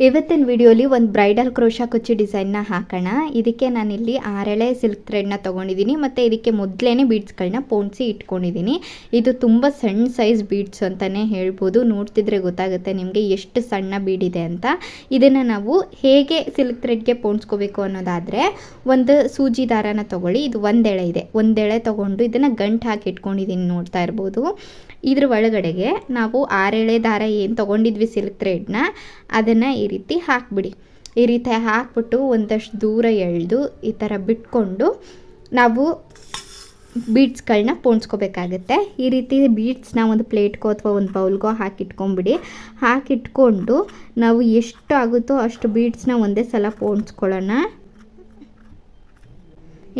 ಇವತ್ತಿನ ವಿಡಿಯೋಲಿ ಒಂದು ಬ್ರೈಡಲ್ ಕ್ರೋಶಾ ಕುಚ್ಚಿ ಡಿಸೈನ್ನ ಹಾಕೋಣ. ಇದಕ್ಕೆ ನಾನಿಲ್ಲಿ ಆರೆಳೆ ಸಿಲ್ಕ್ ಥ್ರೆಡ್ನ ತೊಗೊಂಡಿದ್ದೀನಿ, ಮತ್ತು ಇದಕ್ಕೆ ಮೊದಲೇ ಬೀಡ್ಸ್ಗಳನ್ನ ಪೋಣಿಸಿ ಇಟ್ಕೊಂಡಿದ್ದೀನಿ. ಇದು ತುಂಬ ಸಣ್ಣ ಸೈಜ್ ಬೀಡ್ಸ್ ಅಂತಲೇ ಹೇಳ್ಬೋದು. ನೋಡ್ತಿದ್ರೆ ಗೊತ್ತಾಗುತ್ತೆ ನಿಮಗೆ ಎಷ್ಟು ಸಣ್ಣ ಬೀಡಿದೆ ಅಂತ. ಇದನ್ನು ನಾವು ಹೇಗೆ ಸಿಲ್ಕ್ ಥ್ರೆಡ್ಗೆ ಪೋಣಿಸ್ಕೋಬೇಕು ಅನ್ನೋದಾದರೆ, ಒಂದು ಸೂಜಿ ದಾರನ ತೊಗೊಳ್ಳಿ. ಇದು ಒಂದೆಳೆ ಇದೆ. ಒಂದೆಳೆ ತೊಗೊಂಡು ಇದನ್ನು ಗಂಟು ಹಾಕಿ ಇಟ್ಕೊಂಡಿದ್ದೀನಿ ನೋಡ್ತಾ ಇರ್ಬೋದು. ಇದ್ರ ಒಳಗಡೆಗೆ ನಾವು ಆರೆಳೆ ದಾರ ಏನು ತೊಗೊಂಡಿದ್ವಿ ಸಿಲ್ಕ್ ಥ್ರೆಡ್ನ ಅದನ್ನು ಈ ರೀತಿ ಹಾಕ್ಬಿಡಿ. ಈ ರೀತಿ ಹಾಕ್ಬಿಟ್ಟು ಒಂದಷ್ಟು ದೂರ ಎಳೆದು ಈ ಥರ ಬಿಟ್ಕೊಂಡು ನಾವು ಬೀಡ್ಸ್ಗಳನ್ನ ಪೋಣಿಸ್ಕೋಬೇಕಾಗತ್ತೆ. ಈ ರೀತಿ ಬೀಡ್ಸ್ನ ಒಂದು ಪ್ಲೇಟ್ಗೋ ಅಥವಾ ಒಂದು ಬೌಲ್ಗೋ ಹಾಕಿಟ್ಕೊಂಬಿಡಿ. ಹಾಕಿಟ್ಕೊಂಡು ನಾವು ಎಷ್ಟು ಆಗುತ್ತೋ ಅಷ್ಟು ಬೀಡ್ಸ್ನ ಒಂದೇ ಸಲ ಪೋಣಿಸ್ಕೊಳ್ಳೋಣ.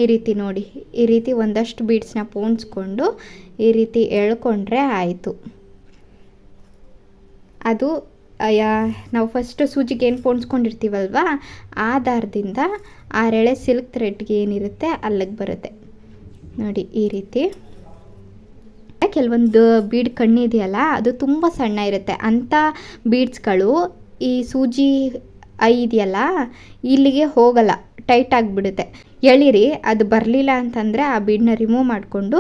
ಈ ರೀತಿ ನೋಡಿ, ಈ ರೀತಿ ಒಂದಷ್ಟು ಬೀಡ್ಸ್ನ ಪೋಣಿಸ್ಕೊಂಡು ಈ ರೀತಿ ಎಳ್ಕೊಂಡ್ರೆ ಆಯಿತು. ಅದು ನಾವು ಫಸ್ಟು ಸೂಜಿಗೆ ಏನು ಪೋಣಿಸ್ಕೊಂಡಿರ್ತೀವಲ್ವ ಆ ದಾರದಿಂದ ಆರೆಳೆ ಸಿಲ್ಕ್ ಥ್ರೆಡ್ಗೆ ಏನಿರುತ್ತೆ, ಅಲ್ಲಿಗೆ ಬರುತ್ತೆ. ನೋಡಿ, ಈ ರೀತಿ. ಕೆಲವೊಂದು ಬೀಡ್ ಕಣ್ಣಿದೆಯಲ್ಲ, ಅದು ತುಂಬ ಸಣ್ಣ ಇರುತ್ತೆ. ಅಂಥ ಬೀಡ್ಸ್ಗಳು ಈ ಸೂಜಿ ಐ ಇದೆಯಲ್ಲ, ಇಲ್ಲಿಗೆ ಹೋಗಲ್ಲ ಟೈಟ್ ಆಗಿಬಿಡುತ್ತೆ. ಎಳಿರಿ ಅದು ಬರಲಿಲ್ಲ ಅಂತಂದರೆ ಆ ಬೀಡನ್ನ ರಿಮೂವ್ ಮಾಡಿಕೊಂಡು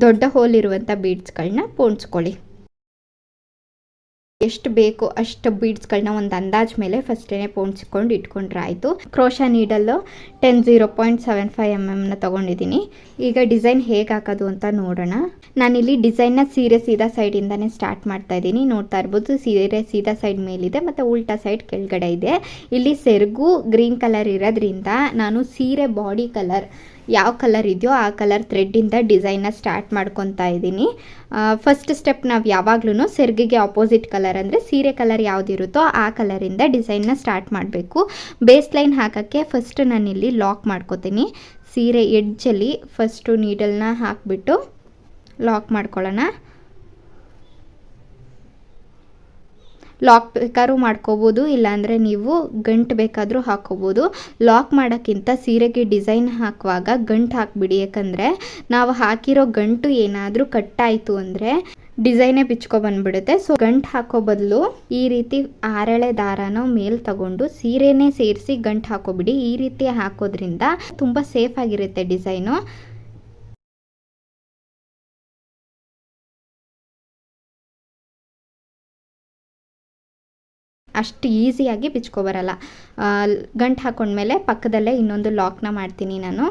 ದೊಡ್ಡ ಹೋಲ್ ಇರುವಂಥ ಬೀಡ್ಸ್ಗಳನ್ನ ಪೋಣಿಸ್ಕೊಳ್ಳಿ. ಎಷ್ಟು ಬೇಕೋ ಅಷ್ಟು ಬೀಡ್ಸ್ಗಳನ್ನ ಒಂದು ಅಂದಾಜ್ ಮೇಲೆ ಫಸ್ಟೇನೆ ಪೋಣಿಸ್ಕೊಂಡು ಇಟ್ಕೊಂಡ್ರೆ ಆಯಿತು crochet needle ten zero point seven five M ಎಮ್ನ ತೊಗೊಂಡಿದ್ದೀನಿ ಈಗ ಡಿಸೈನ್ ಹೇಗೆ ಹಾಕೋದು ಅಂತ ನೋಡೋಣ. ನಾನಿಲ್ಲಿ ಡಿಸೈನ್ನ ಸೀರೆ ಸೀದಾ ಸೈಡಿಂದನೇ ಸ್ಟಾರ್ಟ್ ಮಾಡ್ತಾ ಇದ್ದೀನಿ ನೋಡ್ತಾ ಇರ್ಬೋದು ಸೀರೆ ಸೀದಾ ಸೈಡ್ ಮೇಲಿದೆ ಮತ್ತು ಉಲ್ಟಾ ಸೈಡ್ ಕೆಳಗಡೆ ಇದೆ. ಇಲ್ಲಿ ಸೆರಗು ಗ್ರೀನ್ ಕಲರ್ ಇರೋದ್ರಿಂದ ನಾನು ಸೀರೆ ಬಾಡಿ ಕಲರ್ ಯಾವ ಕಲರ್ ಇದೆಯೋ ಆ ಕಲರ್ ಥ್ರೆಡ್ಡಿಂದ ಡಿಸೈನ್ನ ಸ್ಟಾರ್ಟ್ ಮಾಡ್ಕೊತಾ ಇದ್ದೀನಿ. ಫಸ್ಟ್ ಸ್ಟೆಪ್ ನಾವು ಯಾವಾಗ್ಲೂ ಸೆರ್ಗಿಗೆ ಆಪೋಸಿಟ್ ಕಲರ್ ಅಂದರೆ ಸೀರೆ ಕಲರ್ ಯಾವುದಿರುತ್ತೋ ಆ ಕಲರಿಂದ ಡಿಸೈನ್ನ ಸ್ಟಾರ್ಟ್ ಮಾಡಬೇಕು. ಬೇಸ್ ಲೈನ್ ಹಾಕೋಕ್ಕೆ ಫಸ್ಟ್ ನಾನಿಲ್ಲಿ ಲಾಕ್ ಮಾಡ್ಕೋತೀನಿ. ಸೀರೆ ಎಡ್ಜಲ್ಲಿ ಫಸ್ಟು ನೀಡಲ್ನ ಹಾಕಿಬಿಟ್ಟು ಲಾಕ್ ಮಾಡ್ಕೊಳ್ಳೋಣ. ಲಾಕ್ ಬೇಕಾದ್ರೂ ಮಾಡ್ಕೋಬೋದು, ಇಲ್ಲಾಂದರೆ ನೀವು ಗಂಟು ಬೇಕಾದರೂ ಹಾಕೋಬೋದು. ಲಾಕ್ ಮಾಡೋಕ್ಕಿಂತ ಸೀರೆಗೆ ಡಿಸೈನ್ ಹಾಕುವಾಗ ಗಂಟು ಹಾಕಿಬಿಡಿ, ಯಾಕಂದರೆ ನಾವು ಹಾಕಿರೋ ಗಂಟು ಏನಾದರೂ ಕಟ್ಟಾಯಿತು ಅಂದರೆ ಡಿಸೈನೇ ಬಿಚ್ಕೊ ಬಂದ್ಬಿಡುತ್ತೆ. ಸೊ ಗಂಟು ಹಾಕೋ ಬದಲು ಈ ರೀತಿ ಆರಳೆ ದಾರನ ಮೇಲೆ ತಗೊಂಡು ಸೀರೆನೇ ಸೇರಿಸಿ ಗಂಟು ಹಾಕೋಬಿಡಿ. ಈ ರೀತಿ ಹಾಕೋದ್ರಿಂದ ತುಂಬ ಸೇಫ್ ಆಗಿರುತ್ತೆ ಡಿಸೈನು ಅಷ್ಟು ಈಸಿಯಾಗಿ ಬಿಚ್ಕೊಬರಲ್ಲ. ಗಂಟು ಹಾಕೊಂಡ್ಮೇಲೆ ಪಕ್ಕದಲ್ಲೇ ಇನ್ನೊಂದು ಲಾಕ್ನ ಮಾಡ್ತೀನಿ ನಾನು.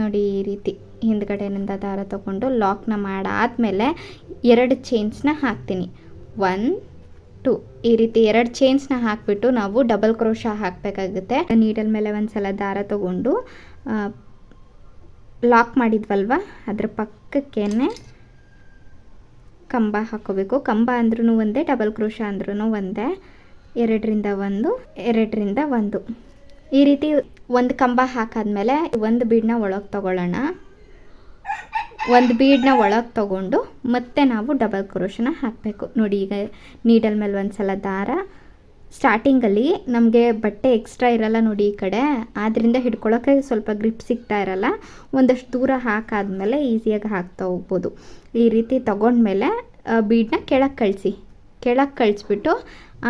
ನೋಡಿ, ಈ ರೀತಿ ಹಿಂದ್ಗಡೆಯಿಂದ ದಾರ ತಗೊಂಡು ಲಾಕ್ನ ಮಾಡಾದಮೇಲೆ ಎರಡು ಚೈನ್ಸ್ನ ಹಾಕ್ತೀನಿ. ಒನ್ ಟು ಈ ರೀತಿ ಎರಡು ಚೈನ್ಸ್ನ ಹಾಕಿಬಿಟ್ಟು ನಾವು ಡಬಲ್ ಕ್ರೋಶ ಹಾಕಬೇಕಾಗುತ್ತೆ. ನೀಡಲ್ ಮೇಲೆ ಒಂದು ಸಲ ದಾರ ತಗೊಂಡು ಲಾಕ್ ಮಾಡಿದ್ವಲ್ವ? ಅದ್ರ ಪಕ್ಕಕ್ಕೇನೆ ಕಂಬ ಹಾಕೋಬೇಕು. ಕಂಬ ಅಂದ್ರೂ ಒಂದೇ ಡಬಲ್ ಕ್ರೋಶ ಅಂದ್ರೂ ಒಂದೇ. ಎರಡರಿಂದ ಒಂದು ಎರಡರಿಂದ ಒಂದು. ಈ ರೀತಿ ಒಂದು ಕಂಬ ಹಾಕಾದ್ಮೇಲೆ ಒಂದು ಬೀಡನ್ನ ಒಳಗೆ ತಗೊಳ್ಳೋಣ. ಒಂದು ಬೀಡನ್ನ ಒಳಗೆ ತಗೊಂಡು ಮತ್ತೆ ನಾವು ಡಬಲ್ ಕ್ರೋಶನ ಹಾಕಬೇಕು. ನೋಡಿ ಈಗ ನೀಡಲ್ ಮೇಲೆ ಒಂದು ಸಲ ದಾರ. ಸ್ಟಾರ್ಟಿಂಗಲ್ಲಿ ನಮಗೆ ಬಟ್ಟೆ ಎಕ್ಸ್ಟ್ರಾ ಇರಲ್ಲ ನೋಡಿ ಈ ಕಡೆ. ಆದ್ದರಿಂದ ಹಿಡ್ಕೊಳ್ಳೋಕೆ ಸ್ವಲ್ಪ ಗ್ರಿಪ್ ಸಿಗ್ತಾ ಇರಲ್ಲ. ಒಂದಷ್ಟು ದೂರ ಹಾಕಾದ್ಮೇಲೆ ಈಸಿಯಾಗಿ ಹಾಕ್ತಾ ಹೋಗ್ಬೋದು. ಈ ರೀತಿ ತಗೊಂಡ್ಮೇಲೆ ಬೀಡನ್ನ ಕೆಳಗೆ ಕಳಿಸಿ. ಕೆಳಗೆ ಕಳಿಸ್ಬಿಟ್ಟು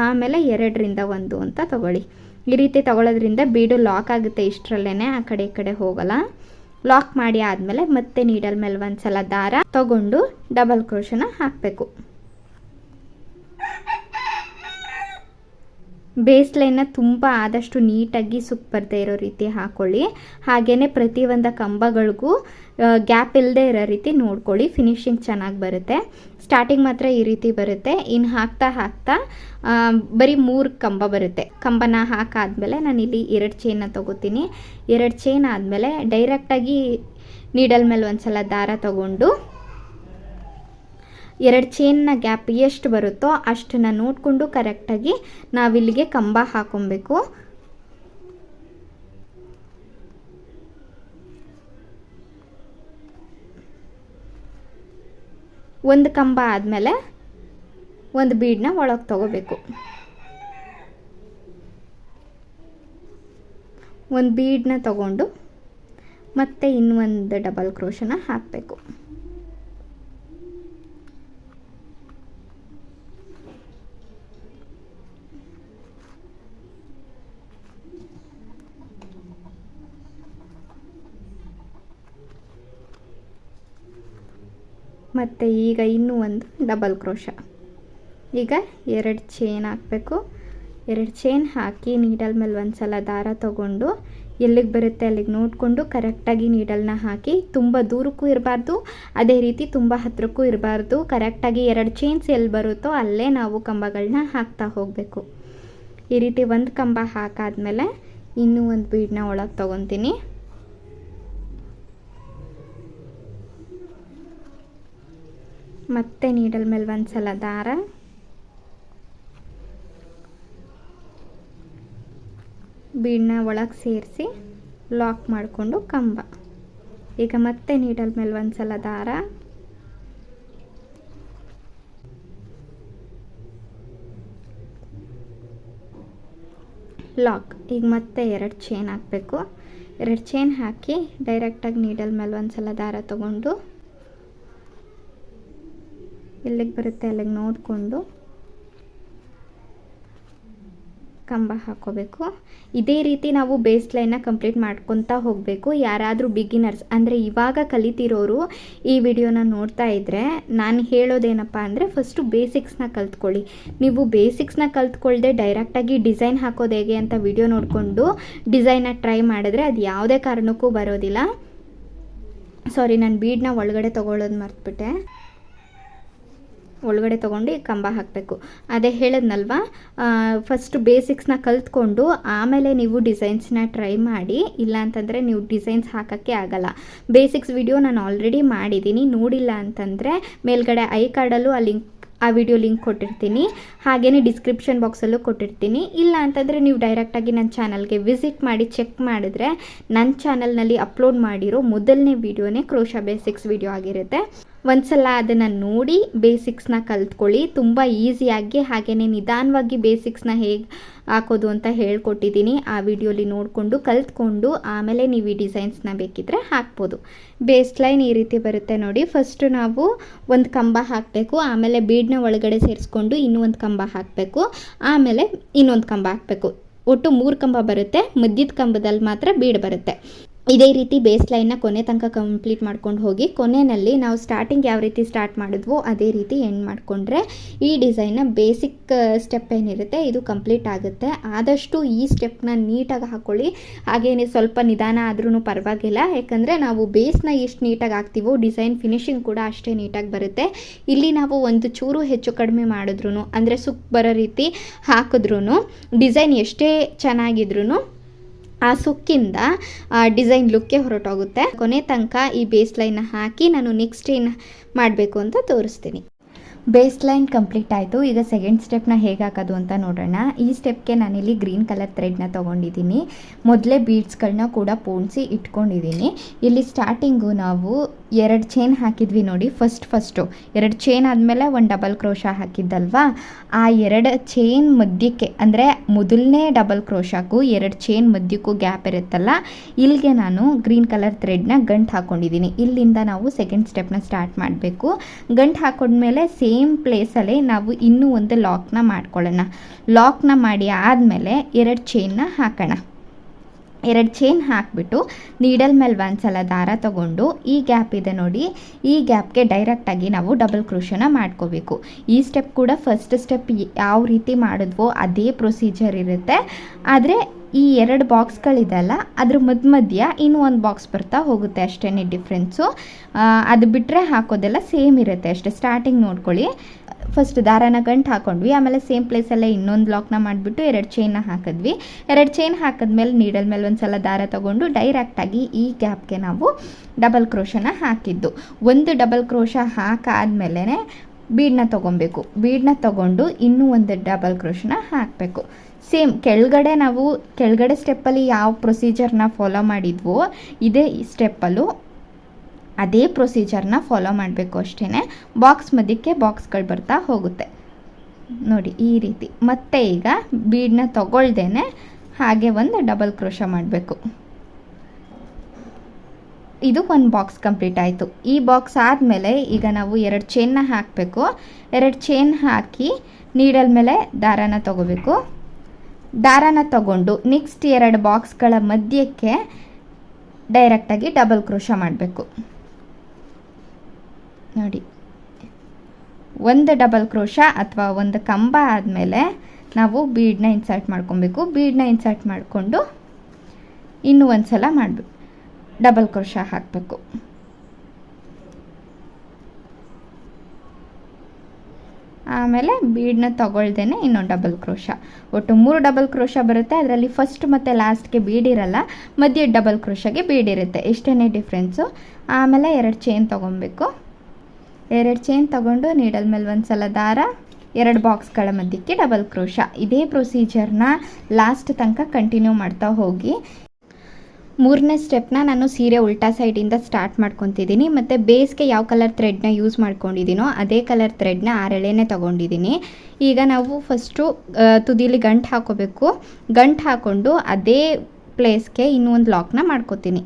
ಆಮೇಲೆ ಎರಡರಿಂದ ಒಂದು ಅಂತ ತಗೊಳ್ಳಿ. ಈ ರೀತಿ ತಗೊಳ್ಳೋದ್ರಿಂದ ಬೀಡು ಲಾಕ್ ಆಗುತ್ತೆ ಇಷ್ಟರಲ್ಲೇ ಆ ಕಡೆ ಈ ಕಡೆ ಹೋಗಲ್ಲ. ಲಾಕ್ ಮಾಡಿ ಆದಮೇಲೆ ಮತ್ತೆ ನೀಡಲ್ ಮೇಲೆ ಒಂದು ಸಲ ದಾರ ತಗೊಂಡು ಡಬಲ್ ಕ್ರೋಶನ ಹಾಕಬೇಕು. ಬೇಸ್ ಲೈನ್ನ ತುಂಬ ಆದಷ್ಟು ನೀಟಾಗಿ ಸುಕ್ ಇರೋ ರೀತಿ ಹಾಕ್ಕೊಳ್ಳಿ ಹಾಗೆಯೇ ಪ್ರತಿಯೊಂದು ಕಂಬಗಳಿಗೂ ಗ್ಯಾಪ್ ಇಲ್ಲದೆ ಇರೋ ರೀತಿ ನೋಡ್ಕೊಳ್ಳಿ. ಫಿನಿಶಿಂಗ್ ಚೆನ್ನಾಗಿ ಬರುತ್ತೆ. ಸ್ಟಾರ್ಟಿಂಗ್ ಮಾತ್ರ ಈ ರೀತಿ ಬರುತ್ತೆ. ಇನ್ನು ಹಾಕ್ತಾ ಹಾಕ್ತಾ ಬರೀ ಮೂರು ಕಂಬ ಬರುತ್ತೆ. ಕಂಬನ ಹಾಕಾದ್ಮೇಲೆ ಇಲ್ಲಿ ಎರಡು ಚೈನ ತೊಗೋತೀನಿ. ಎರಡು ಚೈನ್ ಆದಮೇಲೆ ಡೈರೆಕ್ಟಾಗಿ ನೀಡಲ್ ಮೇಲೆ ಒಂದು ಸಲ ದಾರ ತಗೊಂಡು ಎರಡು ಚೈನ್ನ ಗ್ಯಾಪ್ ಎಷ್ಟು ಬರುತ್ತೋ ಅಷ್ಟನ್ನು ನೋಡಿಕೊಂಡು ಕರೆಕ್ಟಾಗಿ ನಾವಿಲ್ಲಿಗೆ ಕಂಬ ಹಾಕೊಬೇಕು. ಒಂದು ಕಂಬ ಆದಮೇಲೆ ಒಂದು ಬೀಡನ್ನ ಒಳಗೆ ತಗೋಬೇಕು. ಒಂದು ಬೀಡನ್ನ ತಗೊಂಡು ಮತ್ತೆ ಇನ್ನೊಂದು ಡಬಲ್ ಕ್ರೋಶನ ಹಾಕಬೇಕು. ಮತ್ತು ಈಗ ಇನ್ನೂ ಒಂದು ಡಬಲ್ ಕ್ರೋಶ ಈಗ ಎರಡು ಚೈನ್ ಹಾಕಬೇಕು. ಎರಡು ಚೈನ್ ಹಾಕಿ ನೀಡಲ್ ಮೇಲೆ ಒಂದು ಸಲ ದಾರ ತಗೊಂಡು ಎಲ್ಲಿಗೆ ಬರುತ್ತೆ ಅಲ್ಲಿಗೆ ನೋಡಿಕೊಂಡು ಕರೆಕ್ಟಾಗಿ ನೀಡಲ್ನ ಹಾಕಿ ತುಂಬ ದೂರಕ್ಕೂ ಇರಬಾರ್ದು, ಅದೇ ರೀತಿ ತುಂಬ ಹತ್ತಿರಕ್ಕೂ ಇರಬಾರ್ದು. ಕರೆಕ್ಟಾಗಿ ಎರಡು ಚೈನ್ಸ್ ಎಲ್ಲಿ ಬರುತ್ತೋ ಅಲ್ಲೇ ನಾವು ಕಂಬಗಳನ್ನ ಹಾಕ್ತಾ ಹೋಗಬೇಕು. ಈ ರೀತಿ ಒಂದು ಕಂಬ ಹಾಕಾದ್ಮೇಲೆ ಇನ್ನೂ ಒಂದು ಬೀಡನ್ನ ಒಳಗೆ ತೊಗೊತೀನಿ. ಮತ್ತೆ ನೀಡಲ್ ಮೇಲೆ ಒಂದು ಸಲ ದಾರ. ಬೀಡನ್ನ ಒಳಗೆ ಸೇರಿಸಿ ಲಾಕ್ ಮಾಡಿಕೊಂಡು ಕಂಬ. ಈಗ ಮತ್ತೆ ನೀಡಲ್ ಮೇಲೆ ಒಂದು ಸಲ ದಾರ. ಲಾಕ್ ಈಗ ಮತ್ತೆ ಎರಡು ಚೈನ್ ಹಾಕಬೇಕು. ಎರಡು ಚೈನ್ ಹಾಕಿ ಡೈರೆಕ್ಟಾಗಿ ನೀಡಲ್ ಮೇಲೆ ಒಂದು ಸಲ ದಾರ ತಗೊಂಡು ಎಲ್ಲಿಗೆ ಬರುತ್ತೆ ಅಲ್ಲಿಗೆ ನೋಡಿಕೊಂಡು ಕಂಬ ಹಾಕೋಬೇಕು. ಇದೇ ರೀತಿ ನಾವು ಬೇಸ್ ಲೈನ್ನ ಕಂಪ್ಲೀಟ್ ಮಾಡ್ಕೊತಾ ಹೋಗಬೇಕು. ಯಾರಾದರೂ ಬಿಗಿನರ್ಸ್ ಅಂದರೆ ಇವಾಗ ಕಲಿತಿರೋರು ಈ ವಿಡಿಯೋನ ನೋಡ್ತಾ ಇದ್ದರೆ ನಾನು ಹೇಳೋದೇನಪ್ಪ ಅಂದರೆ ಫಸ್ಟು ಬೇಸಿಕ್ಸ್ನ ಕಲ್ತ್ಕೊಳ್ಳಿ. ನೀವು ಬೇಸಿಕ್ಸ್ನ ಕಲ್ತ್ಕೊಳ್ದೆ ಡೈರೆಕ್ಟಾಗಿ ಡಿಸೈನ್ ಹಾಕೋದು ಹೇಗೆ ಅಂತ ವಿಡಿಯೋ ನೋಡಿಕೊಂಡು ಡಿಸೈನ್ನ ಟ್ರೈ ಮಾಡಿದ್ರೆ ಅದು ಯಾವುದೇ ಕಾರಣಕ್ಕೂ ಬರೋದಿಲ್ಲ. ಸಾರಿ ನಾನು ಬೀಡನ್ನ ಒಳಗಡೆ ತೊಗೊಳ್ಳೋದು ಮರ್ತ್ಬಿಟ್ಟೆ. ಒಳಗಡೆ ತೊಗೊಂಡು ಕಂಬ ಹಾಕಬೇಕು. ಅದೇ ಹೇಳಿದ್ನಲ್ವಾ? ಫಸ್ಟ್ ಬೇಸಿಕ್ಸ್ನ ಕಲ್ತ್ಕೊಂಡು ಆಮೇಲೆ ನೀವು ಡಿಸೈನ್ಸ್ನ ಟ್ರೈ ಮಾಡಿ, ಇಲ್ಲ ಅಂತಂದರೆ ನೀವು ಡಿಸೈನ್ಸ್ ಹಾಕೋಕ್ಕೆ ಆಗಲ್ಲ. ಬೇಸಿಕ್ಸ್ ವಿಡಿಯೋ ನಾನು ಆಲ್ರೆಡಿ ಮಾಡಿದ್ದೀನಿ ನೋಡಿಲ್ಲ ಅಂತಂದರೆ ಮೇಲ್ಗಡೆ ಐ ಕಾರ್ಡಲ್ಲೂ ಆ ಲಿಂಕ್ ಆ ವಿಡಿಯೋ ಲಿಂಕ್ ಕೊಟ್ಟಿರ್ತೀನಿ. ಹಾಗೆಯೇ ಡಿಸ್ಕ್ರಿಪ್ಷನ್ ಬಾಕ್ಸಲ್ಲೂ ಕೊಟ್ಟಿರ್ತೀನಿ. ಇಲ್ಲ ಅಂತಂದರೆ ನೀವು ಡೈರೆಕ್ಟಾಗಿ ನನ್ನ ಚಾನಲ್ಗೆ ವಿಸಿಟ್ ಮಾಡಿ ಚೆಕ್ ಮಾಡಿದ್ರೆ ನನ್ನ ಚಾನಲ್ನಲ್ಲಿ ಅಪ್ಲೋಡ್ ಮಾಡಿರೋ ಮೊದಲನೇ ವಿಡಿಯೋನೇ ಕ್ರೋಶಾ ಬೇಸಿಕ್ಸ್ ವಿಡಿಯೋ ಆಗಿರುತ್ತೆ. ಒಂದ್ಸಲ ಅದನ್ನು ನೋಡಿ ಬೇಸಿಕ್ಸ್ನ ಕಲ್ತ್ಕೊಳ್ಳಿ. ತುಂಬ ಈಸಿಯಾಗಿ ಹಾಗೆಯೇ ನಿಧಾನವಾಗಿ ಬೇಸಿಕ್ಸ್ನ ಹೇಗೆ ಹಾಕೋದು ಅಂತ ಹೇಳ್ಕೊಟ್ಟಿದ್ದೀನಿ. ಆ ವಿಡಿಯೋಲಿ ನೋಡಿಕೊಂಡು, ಕಲ್ತ್ಕೊಂಡು, ಆಮೇಲೆ ನೀವು ಈ ಡಿಸೈನ್ಸ್ನ ಬೇಕಿದ್ರೆ ಹಾಕ್ಬೋದು. ಬೇಸ್ ಲೈನ್ ಈ ರೀತಿ ಬರುತ್ತೆ ನೋಡಿ. ಫಸ್ಟು ನಾವು ಒಂದು ಕಂಬ ಹಾಕಬೇಕು. ಆಮೇಲೆ ಬೀಡ್ನ ಒಳಗಡೆ ಸೇರಿಸ್ಕೊಂಡು ಇನ್ನೂ ಒಂದು ಕಂಬ ಹಾಕಬೇಕು. ಆಮೇಲೆ ಇನ್ನೊಂದು ಕಂಬ ಹಾಕಬೇಕು. ಒಟ್ಟು ಮೂರು ಕಂಬ ಬರುತ್ತೆ. ಮಧ್ಯದ ಕಂಬದಲ್ಲಿ ಮಾತ್ರ ಬೀಡ್ ಬರುತ್ತೆ. ಇದೇ ರೀತಿ ಬೇಸ್ ಲೈನ್ನ ಕೊನೆ ತನಕ ಕಂಪ್ಲೀಟ್ ಮಾಡ್ಕೊಂಡು ಹೋಗಿ, ಕೊನೆಯಲ್ಲಿ ನಾವು ಸ್ಟಾರ್ಟಿಂಗ್ ಯಾವ ರೀತಿ ಸ್ಟಾರ್ಟ್ ಮಾಡಿದ್ವೋ ಅದೇ ರೀತಿ ಎಂಡ್ ಮಾಡಿಕೊಂಡ್ರೆ ಈ ಡಿಸೈನ್ನ ಬೇಸಿಕ್ ಸ್ಟೆಪ್ ಏನಿರುತ್ತೆ ಇದು ಕಂಪ್ಲೀಟ್ ಆಗುತ್ತೆ. ಆದಷ್ಟು ಈ ಸ್ಟೆಪ್ನ ನೀಟಾಗಿ ಹಾಕ್ಕೊಳ್ಳಿ ಹಾಗೇನೆ ಸ್ವಲ್ಪ ನಿಧಾನ ಆದ್ರೂ ಪರವಾಗಿಲ್ಲ. ಯಾಕಂದರೆ ನಾವು ಬೇಸ್ನ ಎಷ್ಟು ನೀಟಾಗಿ ಹಾಕ್ತೀವೋ ಡಿಸೈನ್ ಫಿನಿಶಿಂಗ್ ಕೂಡ ಅಷ್ಟೇ ನೀಟಾಗಿ ಬರುತ್ತೆ. ಇಲ್ಲಿ ನಾವು ಒಂದು ಚೂರು ಹೆಚ್ಚು ಕಡಿಮೆ ಮಾಡಿದ್ರು ಅಂದರೆ ಸುಕ್ ಬರೋ ರೀತಿ ಹಾಕಿದ್ರೂ ಡಿಸೈನ್ ಎಷ್ಟೇ ಚೆನ್ನಾಗಿದ್ರೂ ಆ ಸುಕ್ಕಿಂದ ಡಿಸೈನ್ ಲುಕ್ಕೆ ಹೊರಟೋಗುತ್ತೆ. ಕೊನೆ ತನಕ ಈ ಬೇಸ್ ಲೈನ್ ಹಾಕಿ ನಾನು ನೆಕ್ಸ್ಟ್ ಏನು ಮಾಡಬೇಕು ಅಂತ ತೋರಿಸ್ತೀನಿ. ಬೇಸ್ ಲೈನ್ ಕಂಪ್ಲೀಟ್ ಆಯಿತು. ಈಗ ಸೆಕೆಂಡ್ ಸ್ಟೆಪ್ನ ಹೇಗೆ ಹಾಕೋದು ಅಂತ ನೋಡೋಣ. ಈ ಸ್ಟೆಪ್ಗೆ ನಾನಿಲ್ಲಿ ಗ್ರೀನ್ ಕಲರ್ ಥ್ರೆಡ್ನ ತೊಗೊಂಡಿದ್ದೀನಿ. ಮೊದಲೇ ಬೀಡ್ಸ್ಗಳನ್ನ ಕೂಡ ಪೋಣಿಸಿ ಇಟ್ಕೊಂಡಿದ್ದೀನಿ. ಇಲ್ಲಿ ಸ್ಟಾರ್ಟಿಂಗು ನಾವು ಎರಡು ಚೈನ್ ಹಾಕಿದ್ವಿ ನೋಡಿ ಫಸ್ಟ್ ಫಸ್ಟು ಎರಡು ಚೈನ್ ಆದಮೇಲೆ ಒಂದು ಡಬಲ್ ಕ್ರೋಶ ಹಾಕಿದ್ದಲ್ವಾ? ಆ ಎರಡು ಚೈನ್ ಮಧ್ಯಕ್ಕೆ, ಅಂದರೆ ಮೊದಲನೇ ಡಬಲ್ ಕ್ರೋಶಾಕು ಎರಡು ಚೈನ್ ಮಧ್ಯಕ್ಕೂ ಗ್ಯಾಪ್ ಇರುತ್ತಲ್ಲ, ಇಲ್ಲಿಗೆ ನಾನು ಗ್ರೀನ್ ಕಲರ್ ಥ್ರೆಡ್ನ ಗಂಟು ಹಾಕ್ಕೊಂಡಿದ್ದೀನಿ ಇಲ್ಲಿಂದ ನಾವು ಸೆಕೆಂಡ್ ಸ್ಟೆಪ್ನ ಸ್ಟಾರ್ಟ್ ಮಾಡಬೇಕು. ಗಂಟು ಹಾಕೊಂಡ್ಮೇಲೆ ಸೇಮ್ ಪ್ಲೇಸಲ್ಲೇ ನಾವು ಇನ್ನೂ ಒಂದು ಲಾಕ್ನ ಮಾಡ್ಕೊಳ್ಳೋಣ. ಲಾಕ್ನ ಮಾಡಿ ಆದಮೇಲೆ ಎರಡು ಚೈನ್ನ ಹಾಕೋಣ. ಎರಡು ಚೈನ್ ಹಾಕಿಬಿಟ್ಟು ನೀಡಲ್ ಮೇಲೆ ಒಂದು ಸಲ ದಾರ ತಗೊಂಡು ಈ ಗ್ಯಾಪ್ ಇದೆ ನೋಡಿ, ಈ ಗ್ಯಾಪ್ಗೆ ಡೈರೆಕ್ಟಾಗಿ ನಾವು ಡಬಲ್ ಕ್ರೋಶನ ಮಾಡ್ಕೋಬೇಕು. ಈ ಸ್ಟೆಪ್ ಕೂಡ ಫಸ್ಟ್ ಸ್ಟೆಪ್ ಯಾವ ರೀತಿ ಮಾಡಿದ್ವೋ ಅದೇ ಪ್ರೊಸೀಜರ್ ಇರುತ್ತೆ. ಆದರೆ ಈ ಎರಡು ಬಾಕ್ಸ್ಗಳಿದೆಲ್ಲ ಅದ್ರ ಮಧ್ಯ ಮಧ್ಯ ಇನ್ನೂ ಒಂದು ಬಾಕ್ಸ್ ಬರ್ತಾ ಹೋಗುತ್ತೆ ಅಷ್ಟೇ ಡಿಫ್ರೆನ್ಸು ಅದು ಬಿಟ್ಟರೆ ಹಾಕೋದೆಲ್ಲ ಸೇಮ್ ಇರುತ್ತೆ ಅಷ್ಟೇ. ಸ್ಟಾರ್ಟಿಂಗ್ ನೋಡ್ಕೊಳ್ಳಿ. ಫಸ್ಟ್ ದಾರಾನ ಗಂಟು ಹಾಕೊಂಡ್ವಿ. ಆಮೇಲೆ ಸೇಮ್ ಪ್ಲೇಸಲ್ಲೇ ಇನ್ನೊಂದು ಲಾಕ್ನ ಮಾಡಿಬಿಟ್ಟು ಎರಡು ಚೈನ್ನ ಹಾಕಿದ್ವಿ. ಎರಡು ಚೈನ್ ಹಾಕಿದ್ಮೇಲೆ ನೀಡಲ್ ಮೇಲೆ ಒಂದು ಸಲ ದಾರ ತೊಗೊಂಡು ಡೈರೆಕ್ಟಾಗಿ ಈ ಗ್ಯಾಪ್ಗೆ ನಾವು ಡಬಲ್ ಕ್ರೋಶನ ಹಾಕಿದ್ದು. ಒಂದು ಡಬಲ್ ಕ್ರೋಶ ಹಾಕಾದ್ಮೇಲೆ ಬೀಡನ್ನ ತೊಗೊಬೇಕು. ಬೀಡನ್ನ ತೊಗೊಂಡು ಇನ್ನೂ ಒಂದು ಡಬಲ್ ಕ್ರೋಶನ ಹಾಕಬೇಕು. ಸೇಮ್ ಕೆಳಗಡೆ ನಾವು, ಕೆಳಗಡೆ ಸ್ಟೆಪ್ಪಲ್ಲಿ ಯಾವ ಪ್ರೊಸೀಜರ್ನ ಫಾಲೋ ಮಾಡಿದ್ವೋ, ಇದೇ ಸ್ಟೆಪ್ಪಲ್ಲೂ ಅದೇ ಪ್ರೊಸೀಜರ್ನ ಫಾಲೋ ಮಾಡಬೇಕು ಅಷ್ಟೇ ಬಾಕ್ಸ್ ಮಧ್ಯಕ್ಕೆ ಬಾಕ್ಸ್ಗಳು ಬರ್ತಾ ಹೋಗುತ್ತೆ. ನೋಡಿ, ಈ ರೀತಿ. ಮತ್ತೆ ಈಗ ಬೀಡನ್ನ ತಗೊಳ್ದೇನೆ ಹಾಗೆ ಒಂದು ಡಬಲ್ ಕ್ರೋಶ ಮಾಡಬೇಕು. ಇದು ಒಂದು ಬಾಕ್ಸ್ ಕಂಪ್ಲೀಟ್ ಆಯಿತು. ಈ ಬಾಕ್ಸ್ ಆದಮೇಲೆ ಈಗ ನಾವು ಎರಡು ಚೈನ್ನ ಹಾಕಬೇಕು. ಎರಡು ಚೈನ್ ಹಾಕಿ ನೀಡಲ್ ಮೇಲೆ ದಾರಾನ ತಗೋಬೇಕು. ದಾರನ ತಗೊಂಡು ನೆಕ್ಸ್ಟ್ ಎರಡು ಬಾಕ್ಸ್ಗಳ ಮಧ್ಯಕ್ಕೆ ಡೈರೆಕ್ಟಾಗಿ ಡಬಲ್ ಕ್ರೋಶ ಮಾಡಬೇಕು. ನೋಡಿ. ಒಂದು ಡಬಲ್ ಕ್ರೋಶ ಅಥವಾ ಒಂದು ಕಂಬ ಆದಮೇಲೆ ನಾವು ಬೀಡನ್ನ ಇನ್ಸರ್ಟ್ ಮಾಡ್ಕೊಬೇಕು. ಬೀಡನ್ನ ಇನ್ಸರ್ಟ್ ಮಾಡಿಕೊಂಡು ಇನ್ನೂ ಒಂದು ಸಲ ಮಾಡಬೇಕು. ಡಬಲ್ ಕ್ರೋಶ ಹಾಕಬೇಕು. ಆಮೇಲೆ ಬೀಡನ್ನ ತೊಗೊಳ್ದೇ ಇನ್ನೊಂದು ಡಬಲ್ ಕ್ರೋಶ. ಒಟ್ಟು ಮೂರು ಡಬಲ್ ಕ್ರೋಶ ಬರುತ್ತೆ. ಅದರಲ್ಲಿ ಫಸ್ಟ್ ಮತ್ತು ಲಾಸ್ಟ್ಗೆ ಬೀಡಿರಲ್ಲ ಮಧ್ಯೆ ಡಬಲ್ ಕ್ರೋಶಗೆ ಬೀಡಿರುತ್ತೆ ಇಷ್ಟೇ ಡಿಫ್ರೆನ್ಸು ಆಮೇಲೆ ಎರಡು ಚೈನ್ ತೊಗೊಬೇಕು ಎರಡು ಚೈನ್ ತಗೊಂಡು ನೀಡಲ್ ಮೇಲೆ ಒಂದು ಸಲ ದಾರ, ಎರಡು ಬಾಕ್ಸ್ಗಳ ಮಧ್ಯಕ್ಕೆ ಡಬಲ್ ಕ್ರೋಶ ಇದೇ ಪ್ರೊಸೀಜರ್ನ ಲಾಸ್ಟ್ ತನಕ ಕಂಟಿನ್ಯೂ ಮಾಡ್ತಾ ಹೋಗಿ. ಮೂರನೇ ಸ್ಟೆಪ್ನ ನಾನು ಸೀರೆ ಉಲ್ಟಾ ಸೈಡಿಂದ ಸ್ಟಾರ್ಟ್ ಮಾಡ್ಕೊತಿದ್ದೀನಿ. ಮತ್ತು ಬೇಸ್ಗೆ ಯಾವ ಕಲರ್ ಥ್ರೆಡ್ನ ಯೂಸ್ ಮಾಡ್ಕೊಂಡಿದ್ದೀನೋ ಅದೇ ಕಲರ್ ಥ್ರೆಡ್ನ ಆರಳೆನೇ ತೊಗೊಂಡಿದ್ದೀನಿ. ಈಗ ನಾವು ಫಸ್ಟು ತುದಿಲಿ ಗಂಟು ಹಾಕೋಬೇಕು. ಗಂಟು ಹಾಕ್ಕೊಂಡು ಅದೇ ಪ್ಲೇಸ್ಗೆ ಇನ್ನೂ ಒಂದು ಲಾಕ್ನ ಮಾಡ್ಕೋತೀನಿ.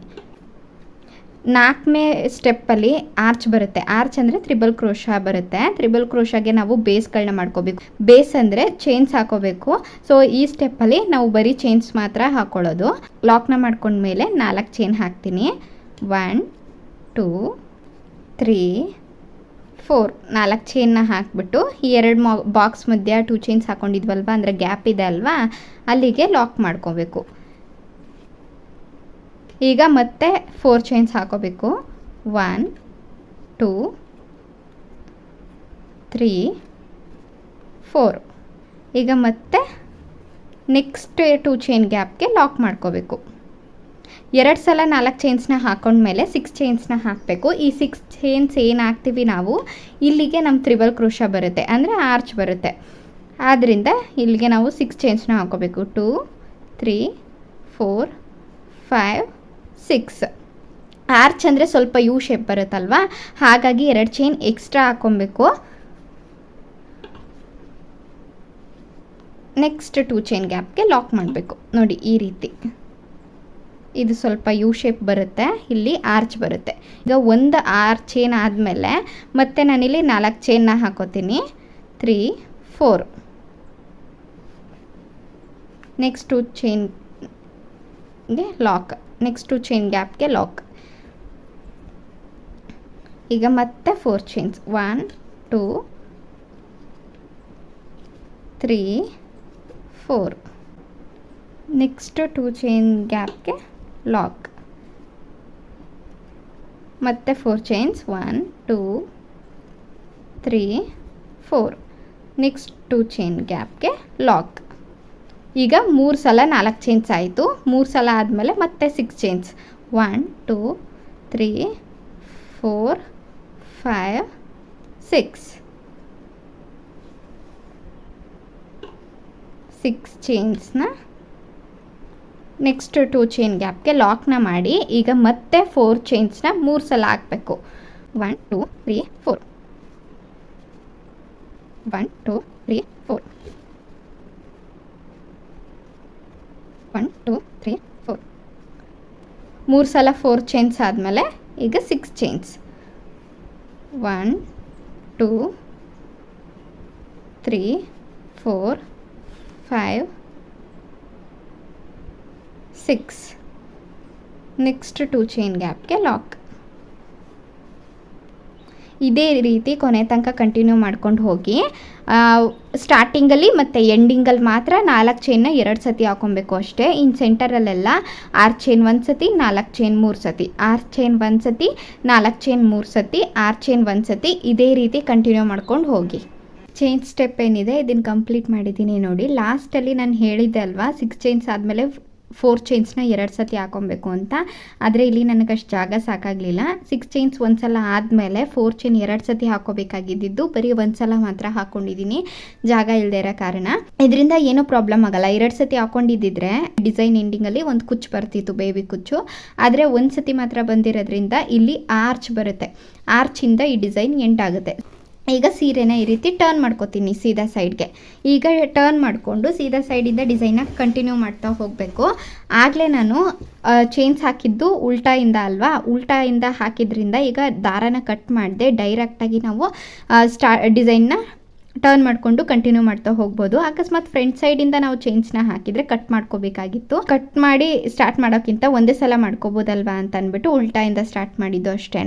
ನಾಲ್ಕನೇ ಸ್ಟೆಪ್ಪಲ್ಲಿ ಆರ್ಚ್ ಬರುತ್ತೆ. ಆರ್ಚ್ ಅಂದರೆ ತ್ರಿಬಲ್ ಕ್ರೋಶ ಬರುತ್ತೆ. ತ್ರಿಬಲ್ ಕ್ರೋಶಾಗೆ ನಾವು ಬೇಸ್ಗಳನ್ನ ಮಾಡ್ಕೋಬೇಕು. ಬೇಸ್ ಅಂದರೆ ಚೈನ್ಸ್ ಹಾಕೋಬೇಕು. ಸೊ ಈ ಸ್ಟೆಪ್ಪಲ್ಲಿ ನಾವು ಬರೀ ಚೈನ್ಸ್ ಮಾತ್ರ ಹಾಕೊಳ್ಳೋದು. ಲಾಕ್ನ ಮಾಡ್ಕೊಂಡ್ಮೇಲೆ ನಾಲ್ಕು ಚೈನ್ ಹಾಕ್ತೀನಿ. ಒನ್, ಟೂ, ತ್ರೀ, ಫೋರ್ ನಾಲ್ಕು ಚೈನ್ನ ಹಾಕ್ಬಿಟ್ಟು ಈ ಎರಡು ಮಾ, ಬಾಕ್ಸ್ ಮಧ್ಯೆ ಟೂ ಚೈನ್ಸ್ ಹಾಕೊಂಡಿದ್ವಲ್ವ? ಅಂದರೆ ಗ್ಯಾಪ್ ಇದೆ ಅಲ್ವಾ? ಅಲ್ಲಿಗೆ ಲಾಕ್ ಮಾಡ್ಕೋಬೇಕು. ಈಗ ಮತ್ತೆ ಫೋರ್ ಚೈನ್ಸ್ ಹಾಕೋಬೇಕು. ಒನ್ ಟೂ ತ್ರೀ ಫೋರ್ ಈಗ ಮತ್ತೆ ನೆಕ್ಸ್ಟ್ ಟೂ ಚೈನ್ ಗ್ಯಾಪ್ಗೆ ಲಾಕ್ ಮಾಡ್ಕೋಬೇಕು. ಎರಡು ಸಲ ನಾಲ್ಕು ಚೈನ್ಸ್ನ ಹಾಕೊಂಡ್ಮೇಲೆ ಸಿಕ್ಸ್ ಚೈನ್ಸ್ನ ಹಾಕಬೇಕು. ಈ ಸಿಕ್ಸ್ ಚೈನ್ಸ್ ಏನು ಹಾಕ್ತೀವಿ ನಾವು? ಇಲ್ಲಿಗೆ ನಮ್ಮ ತ್ರಿಬಲ್ ಕ್ರೋಶ ಬರುತ್ತೆ. ಅಂದರೆ ಆರ್ಚ್ ಬರುತ್ತೆ. ಆದ್ದರಿಂದ ಇಲ್ಲಿಗೆ ನಾವು ಸಿಕ್ಸ್ ಚೈನ್ಸ್ನ ಹಾಕೋಬೇಕು. Two three four five six arch ಅಂದರೆ ಸ್ವಲ್ಪ ಯು ಶೇಪ್ ಬರುತ್ತಲ್ವ? ಹಾಗಾಗಿ ಎರಡು ಚೈನ್ ಎಕ್ಸ್ಟ್ರಾ ಹಾಕ್ಕೊಬೇಕು. ನೆಕ್ಸ್ಟ್ ಟೂ ಚೈನ್ ಗ್ಯಾಪ್ಗೆ ಲಾಕ್ ಮಾಡಬೇಕು. ನೋಡಿ, ಈ ರೀತಿ. ಇದು ಸ್ವಲ್ಪ ಯು ಶೇಪ್ ಬರುತ್ತೆ. ಇಲ್ಲಿ ಆರ್ಚ್ ಬರುತ್ತೆ. ಈಗ ಒಂದು ಆರ್ ಚೈನ್ ಆದಮೇಲೆ ಮತ್ತೆ ನಾನಿಲ್ಲಿ ನಾಲ್ಕು ಚೈನ್ನ ಹಾಕೋತೀನಿ. ತ್ರೀ ಫೋರ್ ನೆಕ್ಸ್ಟ್ ಟೂ ಚೈನ್ಗೆ ಲಾಕ್ ನೆಕ್ಸ್ಟ್ ಚೈನ್ ಗ್ಯಾಪ್ಗೆ ಲಾಕ್ ಈಗ ಮತ್ತೆ four chains one two three four next two chain ಗ್ಯಾಪ್ಗೆ lock ಮತ್ತೆ four chains one two three four next two chain ಗ್ಯಾಪ್ಗೆ lock ಈಗ ಮೂರು ಸಲ ನಾಲ್ಕು ಚೈನ್ಸ್ ಆಯಿತು. ಮೂರು ಸಲ ಆದಮೇಲೆ ಮತ್ತೆ six chains one two three four five six six ಚೈನ್ಸ್ನ next two chain ಗ್ಯಾಪ್ಗೆ ಲಾಕ್ನ ಮಾಡಿ, ಈಗ ಮತ್ತೆ ಫೋರ್ ಚೈನ್ಸ್ನ ಮೂರು ಸಲ ಹಾಕಬೇಕು. One two three four one two three four one two three four ಮೂರು ಸಲ ಫೋರ್ ಚೈನ್ಸ್ ಆದಮೇಲೆ ಈಗ six chains one two three four five six next two chain ಗ್ಯಾಪ್ಗೆ lock ಇದೇ ರೀತಿ ಕೊನೆ ತನಕ ಕಂಟಿನ್ಯೂ ಮಾಡ್ಕೊಂಡು ಹೋಗಿ ಸ್ಟಾರ್ಟಿಂಗಲ್ಲಿ ಮತ್ತು ಎಂಡಿಂಗಲ್ಲಿ ಮಾತ್ರ ನಾಲ್ಕು ಚೈನ್ನ ಎರಡು ಸತಿ ಹಾಕೊಬೇಕು ಅಷ್ಟೇ. ಇನ್ನು ಸೆಂಟರಲ್ಲೆಲ್ಲ ಆರು ಚೈನ್ ಒಂದು ಸತಿ, ನಾಲ್ಕು ಚೈನ್ ಮೂರು ಸತಿ. ಆರು ಚೈನ್ ಒಂದು ಸತಿ, ನಾಲ್ಕು ಚೈನ್ ಮೂರು ಸತಿ, ಆರು ಚೈನ್ ಒಂದು ಸತಿ, ಇದೇ ರೀತಿ ಕಂಟಿನ್ಯೂ ಮಾಡ್ಕೊಂಡು ಹೋಗಿ. ಚೈನ್ ಸ್ಟೆಪ್ ಏನಿದೆ ಇದನ್ನು ಕಂಪ್ಲೀಟ್ ಮಾಡಿದ್ದೀನಿ ನೋಡಿ. ಲಾಸ್ಟಲ್ಲಿ ನಾನು ಹೇಳಿದ್ದೆ ಅಲ್ವಾ ಸಿಕ್ಸ್ ಚೈನ್ಸ್ ಆದಮೇಲೆ ಫೋರ್ ಚೈನ್ಸ್ನ ಎರಡು ಸತಿ ಹಾಕೊಬೇಕು ಅಂತ. ಆದರೆ ಇಲ್ಲಿ ನನಗೆ ಅಷ್ಟು ಜಾಗ ಸಾಕಾಗಲಿಲ್ಲ. ಸಿಕ್ಸ್ ಚೈನ್ಸ್ ಒಂದು ಸಲ ಆದಮೇಲೆ ಫೋರ್ ಚೈನ್ ಎರಡು ಸತಿ ಹಾಕೋಬೇಕಾಗಿದ್ದು ಬರೀ ಒಂದು ಸಲ ಮಾತ್ರ ಹಾಕ್ಕೊಂಡಿದ್ದೀನಿ ಜಾಗ ಇಲ್ಲದೆ ಇರೋ ಕಾರಣ. ಇದರಿಂದ ಏನೂ ಪ್ರಾಬ್ಲಮ್ ಆಗಲ್ಲ. ಎರಡು ಸತಿ ಹಾಕೊಂಡಿದ್ದಿದ್ರೆ ಡಿಸೈನ್ ಎಂಡಿಂಗಲ್ಲಿ ಒಂದು ಕುಚ್ಚು ಬರ್ತಿತ್ತು ಬೇಬಿ ಕುಚ್ಚು. ಆದರೆ ಒಂದು ಸತಿ ಮಾತ್ರ ಬಂದಿರೋದ್ರಿಂದ ಇಲ್ಲಿ ಆರ್ಚ್ ಬರುತ್ತೆ. ಆರ್ಚಿಂದ ಈ ಡಿಸೈನ್ ಎಂಡ್ ಆಗುತ್ತೆ. ಈಗ ಸೀರೆನ ಈ ರೀತಿ ಟರ್ನ್ ಮಾಡ್ಕೋತೀನಿ ಸೀದಾ ಸೈಡ್ಗೆ ಈಗ ಟರ್ನ್ ಮಾಡಿಕೊಂಡು ಸೀದಾ ಸೈಡಿಂದ ಡಿಸೈನ ಕಂಟಿನ್ಯೂ ಮಾಡ್ತಾ ಹೋಗಬೇಕು. ಆಗಲೇ ನಾನು ಚೈನ್ಸ್ ಹಾಕಿದ್ದು ಉಲ್ಟಾಯಿಂದ ಅಲ್ವಾ? ಉಲ್ಟಾಯಿಂದ ಹಾಕಿದ್ರಿಂದ ಈಗ ದಾರನ ಕಟ್ ಮಾಡಿದೆ ಡೈರೆಕ್ಟಾಗಿ ನಾವು ಸ್ಟಾ ಡಿಸೈನ್ನ ಟರ್ನ್ ಮಾಡಿಕೊಂಡು ಕಂಟಿನ್ಯೂ ಮಾಡ್ತಾ ಹೋಗ್ಬೋದು. ಅಕಸ್ಮಾತ್ ಫ್ರಂಟ್ ಸೈಡಿಂದ ನಾವು ಚೈನ್ಸ್ನ ಹಾಕಿದರೆ ಕಟ್ ಮಾಡ್ಕೋಬೇಕಾಗಿತ್ತು. ಕಟ್ ಮಾಡಿ ಸ್ಟಾರ್ಟ್ ಮಾಡೋಕ್ಕಿಂತ ಒಂದೇ ಸಲ ಮಾಡ್ಕೋಬೋದಲ್ವಾ ಅಂತ ಅಂದ್ಬಿಟ್ಟು ಉಲ್ಟಾಯಿಂದ ಸ್ಟಾರ್ಟ್ ಮಾಡಿದ್ದು ಅಷ್ಟೇ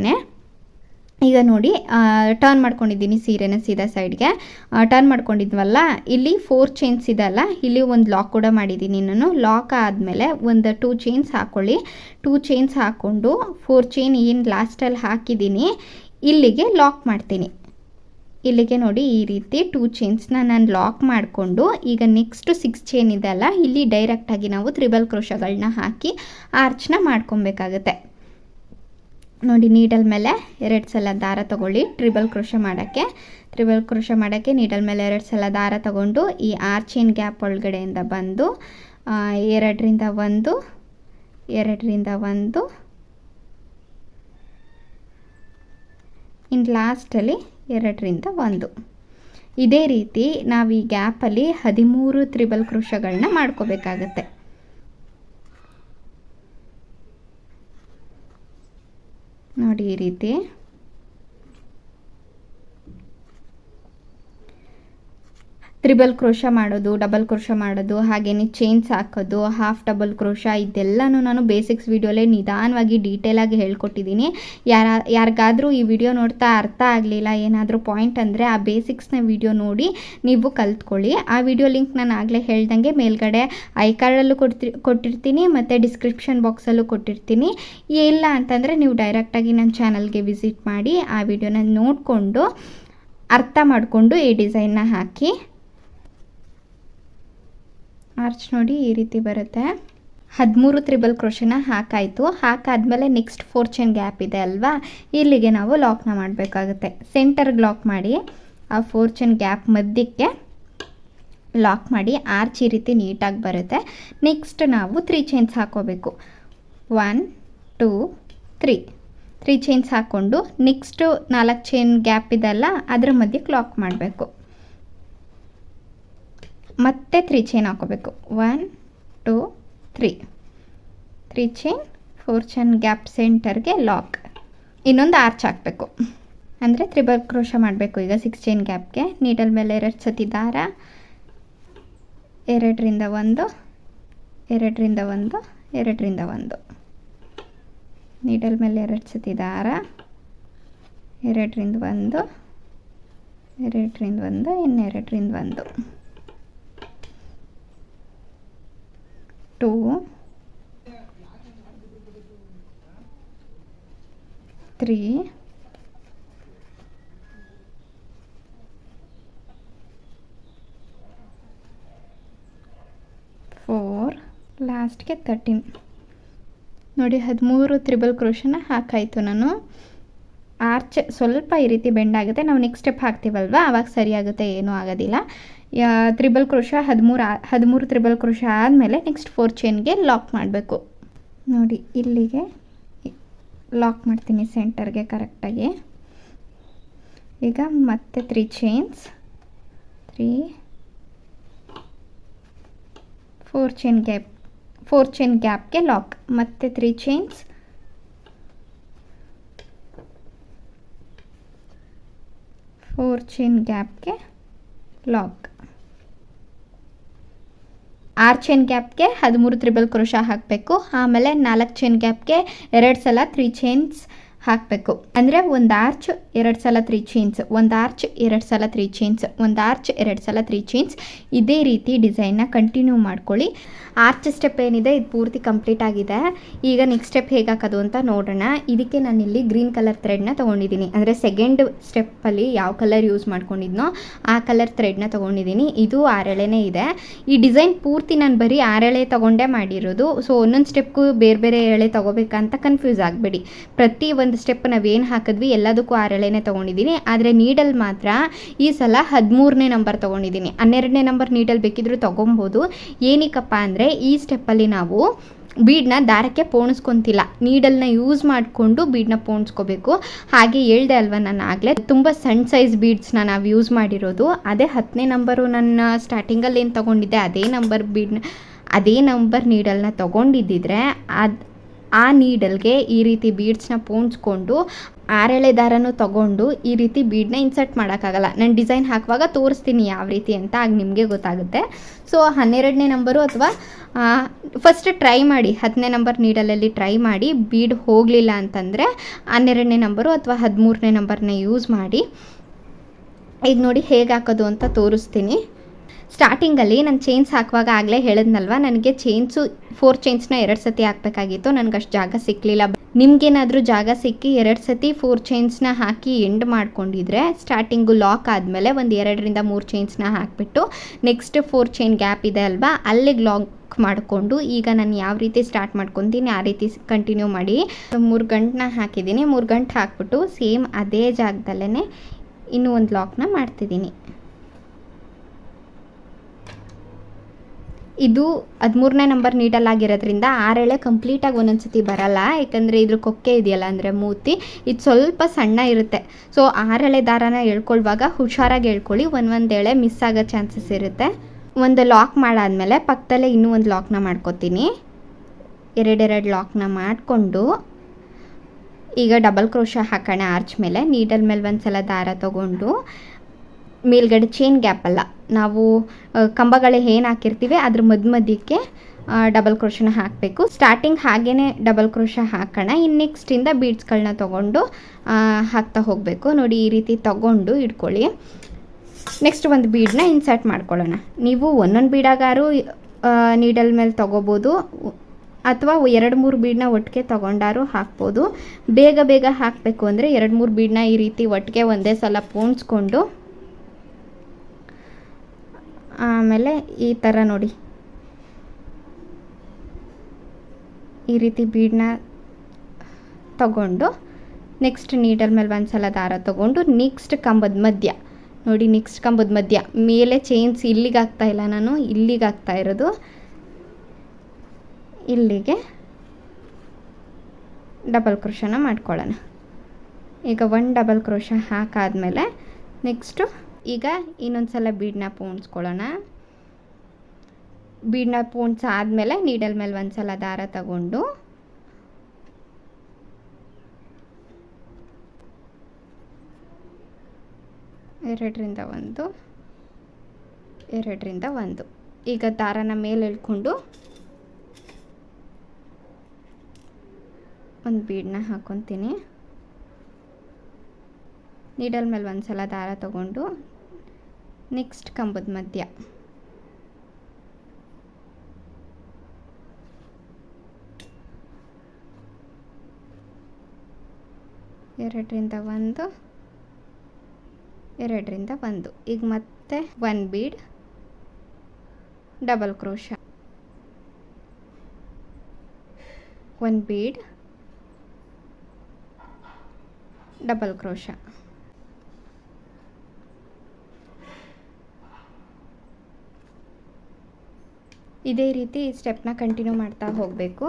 ಈಗ ನೋಡಿ ಟರ್ನ್ ಮಾಡ್ಕೊಂಡಿದ್ದೀನಿ ಸೀರೆನ ಸೀದಾ ಸೈಡ್ಗೆ ಟರ್ನ್ ಮಾಡ್ಕೊಂಡಿದ್ವಲ್ಲ, ಇಲ್ಲಿ ಫೋರ್ ಚೈನ್ಸ್ ಇದೆಲ್ಲ ಇಲ್ಲಿ ಒಂದು ಲಾಕ್ ಕೂಡ ಮಾಡಿದ್ದೀನಿ ನಾನು. ಲಾಕ್ ಆದಮೇಲೆ ಒಂದು ಟೂ ಚೈನ್ಸ್ ಹಾಕ್ಕೊಳ್ಳಿ ಟೂ ಚೈನ್ಸ್ ಹಾಕ್ಕೊಂಡು ಫೋರ್ ಚೈನ್ ಏನು ಲಾಸ್ಟಲ್ಲಿ ಹಾಕಿದ್ದೀನಿ, ಇಲ್ಲಿಗೆ ಲಾಕ್ ಮಾಡ್ತೀನಿ. ಇಲ್ಲಿಗೆ ನೋಡಿ ಈ ರೀತಿ ಟೂ ಚೈನ್ಸ್ನ ನಾನು ಲಾಕ್ ಮಾಡಿಕೊಂಡು, ಈಗ ನೆಕ್ಸ್ಟ್ ಸಿಕ್ಸ್ ಚೈನ್ ಇದೆಲ್ಲ ಇಲ್ಲಿ ಡೈರೆಕ್ಟಾಗಿ ನಾವು ತ್ರಿಬಲ್ ಕ್ರೋಶಗಳನ್ನ ಹಾಕಿ ಆರ್ಚ್ನ ಮಾಡ್ಕೊಬೇಕಾಗತ್ತೆ. ನೋಡಿ ನೀಡಲ್ ಮೇಲೆ ಎರಡು ಸಲ ದಾರ ತಗೊಳ್ಳಿ. ಟ್ರಿಬಲ್ ಕ್ರೋಶ ಮಾಡೋಕ್ಕೆ. ಟ್ರಿಬಲ್ ಕ್ರೋಶ ಮಾಡೋಕ್ಕೆ ನೀಡಲ್ ಮೇಲೆ ಎರಡು ಸಲ ದಾರ ತಗೊಂಡು, ಈ ಆರ್ಚಿನ್ ಗ್ಯಾಪ್ ಒಳಗಡೆಯಿಂದ ಬಂದು ಎರಡರಿಂದ ಒಂದು ಎರಡರಿಂದ ಒಂದು ಇನ್ನು ಲಾಸ್ಟಲ್ಲಿ ಎರಡರಿಂದ ಒಂದು. ಇದೇ ರೀತಿ ನಾವು ಈ ಗ್ಯಾಪಲ್ಲಿ ಹದಿಮೂರು ತ್ರಿಬಲ್ ಕ್ರೋಶಗಳನ್ನ ಮಾಡ್ಕೋಬೇಕಾಗತ್ತೆ. ನೋಡಿ ಈ ರೀತಿ. ತ್ರಿಬಲ್ ಕ್ರೋಶ ಮಾಡೋದು, ಡಬಲ್ ಕ್ರೋಶ ಮಾಡೋದು ಹಾಗೆಯೇ ಚೈನ್ಸ್ ಹಾಕೋದು ಹಾಫ್ ಡಬಲ್ ಕ್ರೋಶ ಇದೆಲ್ಲನೂ ನಾನು ಬೇಸಿಕ್ಸ್ ವೀಡಿಯೋಲೇ ನಿಧಾನವಾಗಿ ಡೀಟೇಲಾಗಿ ಹೇಳ್ಕೊಟ್ಟಿದ್ದೀನಿ. ಯಾರ, ಯಾರಿಗಾದರೂ ಈ ವಿಡಿಯೋ ನೋಡ್ತಾ ಅರ್ಥ ಆಗಲಿಲ್ಲ, ಏನಾದರೂ ಪಾಯಿಂಟ್ ಅಂದರೆ ಆ ಬೇಸಿಕ್ಸ್ನ ವಿಡಿಯೋ ನೋಡಿ ನೀವು ಕಲ್ತ್ಕೊಳ್ಳಿ. ಆ ವಿಡಿಯೋ ಲಿಂಕ್ ನಾನು ಆಗಲೇ ಹೇಳ್ದಂಗೆ ಮೇಲ್ಗಡೆ ಐ ಕಾರ್ಡಲ್ಲೂ ಕೊಡ್ತಿ, ಕೊಟ್ಟಿರ್ತೀನಿ, ಮತ್ತು ಡಿಸ್ಕ್ರಿಪ್ಷನ್ ಬಾಕ್ಸಲ್ಲೂ ಕೊಟ್ಟಿರ್ತೀನಿ. ಇಲ್ಲ ಅಂತಂದರೆ ನೀವು ಡೈರೆಕ್ಟಾಗಿ ನನ್ನ ಚಾನಲ್ಗೆ ವಿಸಿಟ್ ಮಾಡಿ ಆ ವಿಡಿಯೋನ ನೋಡಿಕೊಂಡು ಅರ್ಥ ಮಾಡಿಕೊಂಡು ಈ ಡಿಸೈನ್ನ ಹಾಕಿ. ಆರ್ಚ್ ನೋಡಿ ಈ ರೀತಿ ಬರುತ್ತೆ. ಹದಿಮೂರು ತ್ರಿಬಲ್ ಕ್ರೋಶನ ಹಾಕಾಯಿತು. ಹಾಕಾದ್ಮೇಲೆ ನೆಕ್ಸ್ಟ್ ಫೋರ್ ಚೈನ್ ಗ್ಯಾಪ್ ಇದೆ ಅಲ್ವಾ? ಇಲ್ಲಿಗೆ ನಾವು ಲಾಕ್ನ ಮಾಡಬೇಕಾಗುತ್ತೆ. ಸೆಂಟರ್ಗೆ ಲಾಕ್ ಮಾಡಿ ಆ ಫೋರ್ ಚೈನ್ ಗ್ಯಾಪ್ ಮಧ್ಯಕ್ಕೆ ಲಾಕ್ ಮಾಡಿ ಆರ್ಚ್ ಈ ರೀತಿ ನೀಟಾಗಿ ಬರುತ್ತೆ. ನೆಕ್ಸ್ಟ್ ನಾವು ತ್ರೀ ಚೈನ್ಸ್ ಹಾಕೋಬೇಕು. One two three three chains ಹಾಕ್ಕೊಂಡು ನೆಕ್ಸ್ಟು ನಾಲ್ಕು ಚೈನ್ ಗ್ಯಾಪ್ ಇದೆಲ್ಲ ಅದರ ಮಧ್ಯಕ್ಕೆ ಲಾಕ್ ಮಾಡಬೇಕು. ಮತ್ತೆ ತ್ರೀ ಚೈನ್ ಹಾಕೋಬೇಕು. One two three three chain four chain gap ಸೆಂಟರ್ಗೆ ಲಾಕ್ ಇನ್ನೊಂದು ಆರ್ಚ್ ಹಾಕಬೇಕು. ಅಂದರೆ ತ್ರಿಬಲ್ ಕ್ರೋಶ ಮಾಡಬೇಕು ಈಗ ಸಿಕ್ಸ್ ಚೈನ್ ಗ್ಯಾಪ್ಗೆ ನೀಡಲ್ ಮೇಲೆ ಎರಡು ಸತಿ ದಾರ. ಎರಡರಿಂದ ಒಂದು ಎರಡರಿಂದ ಒಂದು ಎರಡರಿಂದ ಒಂದು. ನೀಡಲ್ ಮೇಲೆ ಎರಡು ಸತಿ ದಾರ. ಎರಡರಿಂದ ಒಂದು ಎರಡರಿಂದ ಒಂದು, ಇನ್ನೆರಡರಿಂದ ಒಂದು. ಟೂ. ತ್ರೀ. ಫೋರ್. ಲಾಸ್ಟ್ಗೆ ತರ್ಟೀನ್. ನೋಡಿ, ಹದಿಮೂರು ತ್ರಿಬಲ್ ಕ್ರೋಶನ ಹಾಕಾಯಿತು ನಾನು. ಆರ್ಚ್ ಸ್ವಲ್ಪ ಈ ರೀತಿ ಬೆಂಡ್ ಆಗುತ್ತೆ. ನಾವು ನೆಕ್ಸ್ಟ್ ಸ್ಟೆಪ್ ಹಾಕ್ತೀವಲ್ವ? ಆವಾಗ ಸರಿಯಾಗುತ್ತೆ, ಏನೂ ಆಗೋದಿಲ್ಲ. ತ್ರಿಬಲ್ ಕ್ರೋಶ ಹದಿಮೂರು ಹದಿಮೂರು ತ್ರಿಬಲ್ ಕ್ರೋಶ ಆದಮೇಲೆ ನೆಕ್ಸ್ಟ್ ಫೋರ್ ಚೈನ್ಗೆ ಲಾಕ್ ಮಾಡಬೇಕು. ನೋಡಿ, ಇಲ್ಲಿಗೆ ಲಾಕ್ ಮಾಡ್ತೀನಿ ಸೆಂಟರ್ಗೆ ಕರೆಕ್ಟಾಗಿ ಈಗ ಮತ್ತೆ three chains three four chain gap four chain ಗ್ಯಾಪ್ಗೆ lock ಮತ್ತೆ ತ್ರೀ ಚೈನ್ಸ್ ಫೋರ್ ಚೈನ್ ಗ್ಯಾಪ್ಗೆ ಲಾಕ್ ಆರು ಚೈನ್ ಗ್ಯಾಪ್ಗೆ ಹದಿಮೂರು ತ್ರಿಬಲ್ ಕ್ರೋಶ ಹಾಕಬೇಕು. ಆಮೇಲೆ ನಾಲ್ಕು ಚೈನ್ ಗ್ಯಾಪ್ಗೆ ಎರಡು ಸಲ ತ್ರೀ ಚೈನ್ಸ್ ಹಾಕಬೇಕು. ಅಂದರೆ ಒಂದು ಆರ್ಚ್ ಎರಡು ಸಲ ತ್ರೀ ಚೈನ್ಸ್ ಒಂದು ಆರ್ಚ್ ಎರಡು ಸಲ ತ್ರೀ ಚೈನ್ಸ್ ಒಂದು ಆರ್ಚ್ ಎರಡು ಸಲ ತ್ರೀ ಚೈನ್ಸ್ ಇದೇ ರೀತಿ ಡಿಸೈನ್ನ ಕಂಟಿನ್ಯೂ ಮಾಡ್ಕೊಳ್ಳಿ. ಆರ್ಚ್ ಸ್ಟೆಪ್ ಏನಿದೆ, ಇದು ಪೂರ್ತಿ ಕಂಪ್ಲೀಟ್ ಆಗಿದೆ. ಈಗ ನೆಕ್ಸ್ಟ್ ಸ್ಟೆಪ್ ಹೇಗೆ ಹಾಕೋದು ಅಂತ ನೋಡೋಣ. ಇದಕ್ಕೆ ನಾನು ಇಲ್ಲಿ ಗ್ರೀನ್ ಕಲರ್ ಥ್ರೆಡ್ನ ತೊಗೊಂಡಿದ್ದೀನಿ. ಅಂದರೆ ಸೆಕೆಂಡ್ ಸ್ಟೆಪ್ಪಲ್ಲಿ ಯಾವ ಕಲರ್ ಯೂಸ್ ಮಾಡ್ಕೊಂಡಿದ್ನೋ ಆ ಕಲರ್ ಥ್ರೆಡ್ನ ತೊಗೊಂಡಿದ್ದೀನಿ. ಇದು ಆರಳೆನೇ ಇದೆ. ಈ ಡಿಸೈನ್ ಪೂರ್ತಿ ನಾನು ಬರೀ ಆರಳೆ ತೊಗೊಂಡೇ ಮಾಡಿರೋದು. ಸೊ ಒಂದೊಂದು ಸ್ಟೆಪ್ಗೂ ಬೇರೆ ಬೇರೆ ಎಳೆ ತೊಗೋಬೇಕಂತ ಕನ್ಫ್ಯೂಸ್ ಆಗಬೇಡಿ. ಪ್ರತಿ ಒಂದು ಸ್ಟೆಪ್ ನಾವೇನು ಹಾಕಿದ್ವಿ? ಎಲ್ಲದಕ್ಕೂ ಆರೆಳೆನೇ ತೊಗೊಂಡಿದ್ದೀನಿ ಆದರೆ ನೀಡಲ್ ಮಾತ್ರ ಈ ಸಲ ಹದಿಮೂರನೇ ನಂಬರ್ ತೊಗೊಂಡಿದ್ದೀನಿ ಹನ್ನೆರಡನೇ ನಂಬರ್ ನೀಡಲ್ ಬೇಕಿದ್ರೂ ತೊಗೊಬೋದು. ಏನಕ್ಕಪ್ಪ ಅಂದರೆ ಈ ಸ್ಟೆಪ್ಪಲ್ಲಿ ನಾವು ಬೀಡನ್ನ ದಾರಕ್ಕೆ ಪೋಣಿಸ್ಕೊತಿಲ್ಲ. ನೀಡಲ್ನ ಯೂಸ್ ಮಾಡಿಕೊಂಡು ಬೀಡನ್ನ ಪೋಣಿಸ್ಕೋಬೇಕು. ಹಾಗೆ ಹೇಳ್ದೆ ಅಲ್ವಾ ನಾನು ಆಗಲೇ? ತುಂಬ ಸಣ್ಣ ಸೈಜ್ ಬೀಡ್ಸ್ನ ನಾವು ಯೂಸ್ ಮಾಡಿರೋದು. ಅದೇ ಹತ್ತನೇ ನಂಬರು ನನ್ನ ಸ್ಟಾರ್ಟಿಂಗಲ್ಲಿ ಏನು ತೊಗೊಂಡಿದ್ದೆ? ಅದೇ ನಂಬರ್ ಬೀಡ್ನ, ಅದೇ ನಂಬರ್ ನೀಡಲ್ನ ತೊಗೊಂಡಿದ್ದಿದ್ರೆ ಅದು ಆ ನೀಡಲ್ಗೆ ಈ ರೀತಿ ಬೀಡ್ಸ್ನ ಪೋಣಿಸ್ಕೊಂಡು ಆರೆಳೆ ದಾರನೂ ತಗೊಂಡು ಈ ರೀತಿ ಬೀಡ್ನ ಇನ್ಸರ್ಟ್ ಮಾಡೋಕ್ಕಾಗಲ್ಲ. ನಾನು ಡಿಸೈನ್ ಹಾಕುವಾಗ ತೋರಿಸ್ತೀನಿ ಯಾವ ರೀತಿ ಅಂತ ಆಗ ನಿಮಗೆ ಗೊತ್ತಾಗುತ್ತೆ. ಸೊ ಹನ್ನೆರಡನೇ ನಂಬರು ಅಥವಾ ಫಸ್ಟ್ ಟ್ರೈ ಮಾಡಿ, ಹತ್ತನೇ ನಂಬರ್ ನೀಡಲಲ್ಲಿ ಟ್ರೈ ಮಾಡಿ ಬೀಡ್ ಹೋಗಲಿಲ್ಲ ಅಂತಂದರೆ ಹನ್ನೆರಡನೇ ನಂಬರು ಅಥವಾ ಹದಿಮೂರನೇ ನಂಬರ್ನ ಯೂಸ್ ಮಾಡಿ, ಈಗ ನೋಡಿ ಹೇಗೆ ಹಾಕೋದು ಅಂತ ತೋರಿಸ್ತೀನಿ. ಸ್ಟಾರ್ಟಿಂಗಲ್ಲಿ ನಾನು ಚೈನ್ಸ್ ಹಾಕುವಾಗ ಆಗಲೇ ಹೇಳಿದ್ನಲ್ವ? ನನಗೆ ಚೈನ್ಸು ಫೋರ್ ಚೈನ್ಸ್ನ ಎರಡು ಸತಿ ಹಾಕಬೇಕಾಗಿತ್ತು. ನನಗೆ ಅಷ್ಟು ಜಾಗ ಸಿಕ್ಕಲಿಲ್ಲ ನಿಮ್ಗೇನಾದರೂ ಜಾಗ ಸಿಕ್ಕಿ ಎರಡು ಸತಿ ಫೋರ್ ಚೈನ್ಸ್ನ ಹಾಕಿ ಎಂಡ್ ಮಾಡ್ಕೊಂಡಿದ್ರೆ ಸ್ಟಾರ್ಟಿಂಗು ಲಾಕ್ ಆದಮೇಲೆ ಒಂದು ಎರಡರಿಂದ ಮೂರು ಚೈನ್ಸ್ನ ಹಾಕಿಬಿಟ್ಟು ನೆಕ್ಸ್ಟ್ ಫೋರ್ ಚೈನ್ ಗ್ಯಾಪ್ ಇದೆ ಅಲ್ವಾ? ಅಲ್ಲಿಗೆ ಲಾಕ್ ಮಾಡಿಕೊಂಡು ಈಗ ನಾನು ಯಾವ ರೀತಿ ಸ್ಟಾರ್ಟ್ ಮಾಡ್ಕೊತೀನಿ ಆ ರೀತಿ ಕಂಟಿನ್ಯೂ ಮಾಡಿ ಮೂರು ಗಂಟನ್ನ ಹಾಕಿದ್ದೀನಿ. ಮೂರು ಗಂಟೆ ಹಾಕ್ಬಿಟ್ಟು ಸೇಮ್ ಅದೇ ಜಾಗದಲ್ಲೇ ಇನ್ನೂ ಒಂದು ಲಾಕ್ನ ಮಾಡ್ತಿದ್ದೀನಿ. ಇದು ಹದಿಮೂರನೇ ನಂಬರ್ ನೀಡಲಾಗಿರೋದ್ರಿಂದ ಆರೆಳೆ ಕಂಪ್ಲೀಟಾಗಿ ಒಂದೊಂದು ಸತಿ ಬರಲ್ಲ. ಯಾಕಂದರೆ ಇದ್ರ ಕೊಕ್ಕೆ ಇದೆಯಲ್ಲ, ಅಂದರೆ ಮೂತಿ. ಇದು ಸ್ವಲ್ಪ ಸಣ್ಣ ಇರುತ್ತೆ. ಸೊ ಆರೆಳೆ ದಾರನ ಎಳ್ಕೊಳ್ಳುವಾಗ ಹುಷಾರಾಗಿ ಎಳ್ಕೊಳ್ಳಿ ಒಂದೊಂದು ಎಳೆ ಮಿಸ್ ಆಗೋ ಚಾನ್ಸಸ್ ಇರುತ್ತೆ. ಒಂದು ಲಾಕ್ ಮಾಡಾದಮೇಲೆ ಪಕ್ಕದಲ್ಲೇ ಇನ್ನೂ ಒಂದು ಲಾಕ್ನ ಮಾಡ್ಕೊತೀನಿ. ಎರಡೆರಡು ಲಾಕ್ನ ಮಾಡಿಕೊಂಡು ಈಗ ಡಬಲ್ ಕ್ರೋಶ ಹಾಕೋಣ. ಆರ್ಚ್ ಮೇಲೆ ನೀಡಲ್ ಮೇಲೆ ಒಂದು ಸಲ ದಾರ ತಗೊಂಡು ಮೇಲ್ಗಡೆ ಚೈನ್ ಗ್ಯಾಪ್ ಅಲ್ಲ. ನಾವು ಕಂಬಗಳೇ ಏನು ಹಾಕಿರ್ತೀವಿ, ಅದ್ರ ಮಧ್ಯ ಮಧ್ಯಕ್ಕೆ ಡಬಲ್ ಕ್ರೋಶನ ಹಾಕಬೇಕು. ಸ್ಟಾರ್ಟಿಂಗ್ ಹಾಗೇ ಡಬಲ್ ಕ್ರೋಶ ಹಾಕೋಣ. ಇನ್ನು ನೆಕ್ಸ್ಟಿಂದ ಬೀಡ್ಸ್ಗಳನ್ನ ತೊಗೊಂಡು ಹಾಕ್ತಾ ಹೋಗಬೇಕು. ನೋಡಿ, ಈ ರೀತಿ ತಗೊಂಡು ಇಟ್ಕೊಳ್ಳಿ. ನೆಕ್ಸ್ಟ್ ಒಂದು ಬೀಡನ್ನ ಇನ್ಸರ್ಟ್ ಮಾಡ್ಕೊಳ್ಳೋಣ. ನೀವು ಒಂದೊಂದು ಬೀಡಾಗಾರು ನೀಡಲ್ ಮೇಲೆ ತೊಗೋಬೋದು. ಅಥವಾ ಎರಡು ಮೂರು ಬೀಡನ್ನ ಒಟ್ಟಿಗೆ ತೊಗೊಂಡಾರು ಹಾಕ್ಬೋದು. ಬೇಗ ಬೇಗ ಹಾಕಬೇಕು ಅಂದರೆ ಎರಡು ಮೂರು ಬೀಡನ್ನ ಈ ರೀತಿ ಒಟ್ಟಿಗೆ ಒಂದೇ ಸಲ ಪೋಣಿಸ್ಕೊಂಡು ಆಮೇಲೆ ಈ ಥರ ನೋಡಿ. ಈ ರೀತಿ ಬೀಡನ್ನ ತಗೊಂಡು ನೆಕ್ಸ್ಟ್ ನೀಡಲ್ ಮೇಲೆ ಒಂದು ಸಲ ದಾರ ತಗೊಂಡು ನೆಕ್ಸ್ಟ್ ಕಂಬದ ಮಧ್ಯ. ನೋಡಿ ನೆಕ್ಸ್ಟ್ ಕಂಬದ ಮಧ್ಯ. ಮೇಲೆ ಚೈನ್ಸ್ ಇಲ್ಲಿಗೆ ಆಗ್ತಾ ಇಲ್ಲ ನಾನು, ಇಲ್ಲಿಗೆ ಆಗ್ತಾ ಇರೋದು. ಇಲ್ಲಿಗೆ ಡಬಲ್ ಕ್ರೋಶನ ಮಾಡ್ಕೊಳ್ಳೋಣ. ಈಗ ಒನ್ ಡಬಲ್ ಕ್ರೋಶ ಹಾಕಾದ್ಮೇಲೆ ನೆಕ್ಸ್ಟು ಈಗ ಇನ್ನೊಂದು ಸಲ ಬೀಡನ್ನ ಪೋಣಿಸ್ಕೊಳ್ಳೋಣ. ಬೀಡನ್ನ ಪೋಣ್ಸ್ ಆದಮೇಲೆ ನೀಡಲ್ ಮೇಲೆ ಒಂದು ಸಲ ದಾರ ತಗೊಂಡು. ಎರಡರಿಂದ ಒಂದು ಎರಡರಿಂದ ಒಂದು. ಈಗ ದಾರನ ಮೇಲೆ ಇಳ್ಕೊಂಡು ಒಂದು ಬೀಡನ್ನ ಹಾಕ್ಕೊತೀನಿ ನೀಡಲ್ ಮೇಲೆ ಒಂದು ಸಲ ದಾರ ತಗೊಂಡು ನೆಕ್ಸ್ಟ್ ಕಂಬದ ಮಧ್ಯ. ಎರಡರಿಂದ ಒಂದು ಎರಡರಿಂದ ಒಂದು. ಈಗ ಮತ್ತೆ one bead double crochet one bead double crochet ಇದೇ ರೀತಿ ಸ್ಟೆಪ್ನ ಕಂಟಿನ್ಯೂ ಮಾಡ್ತಾ ಹೋಗಬೇಕು.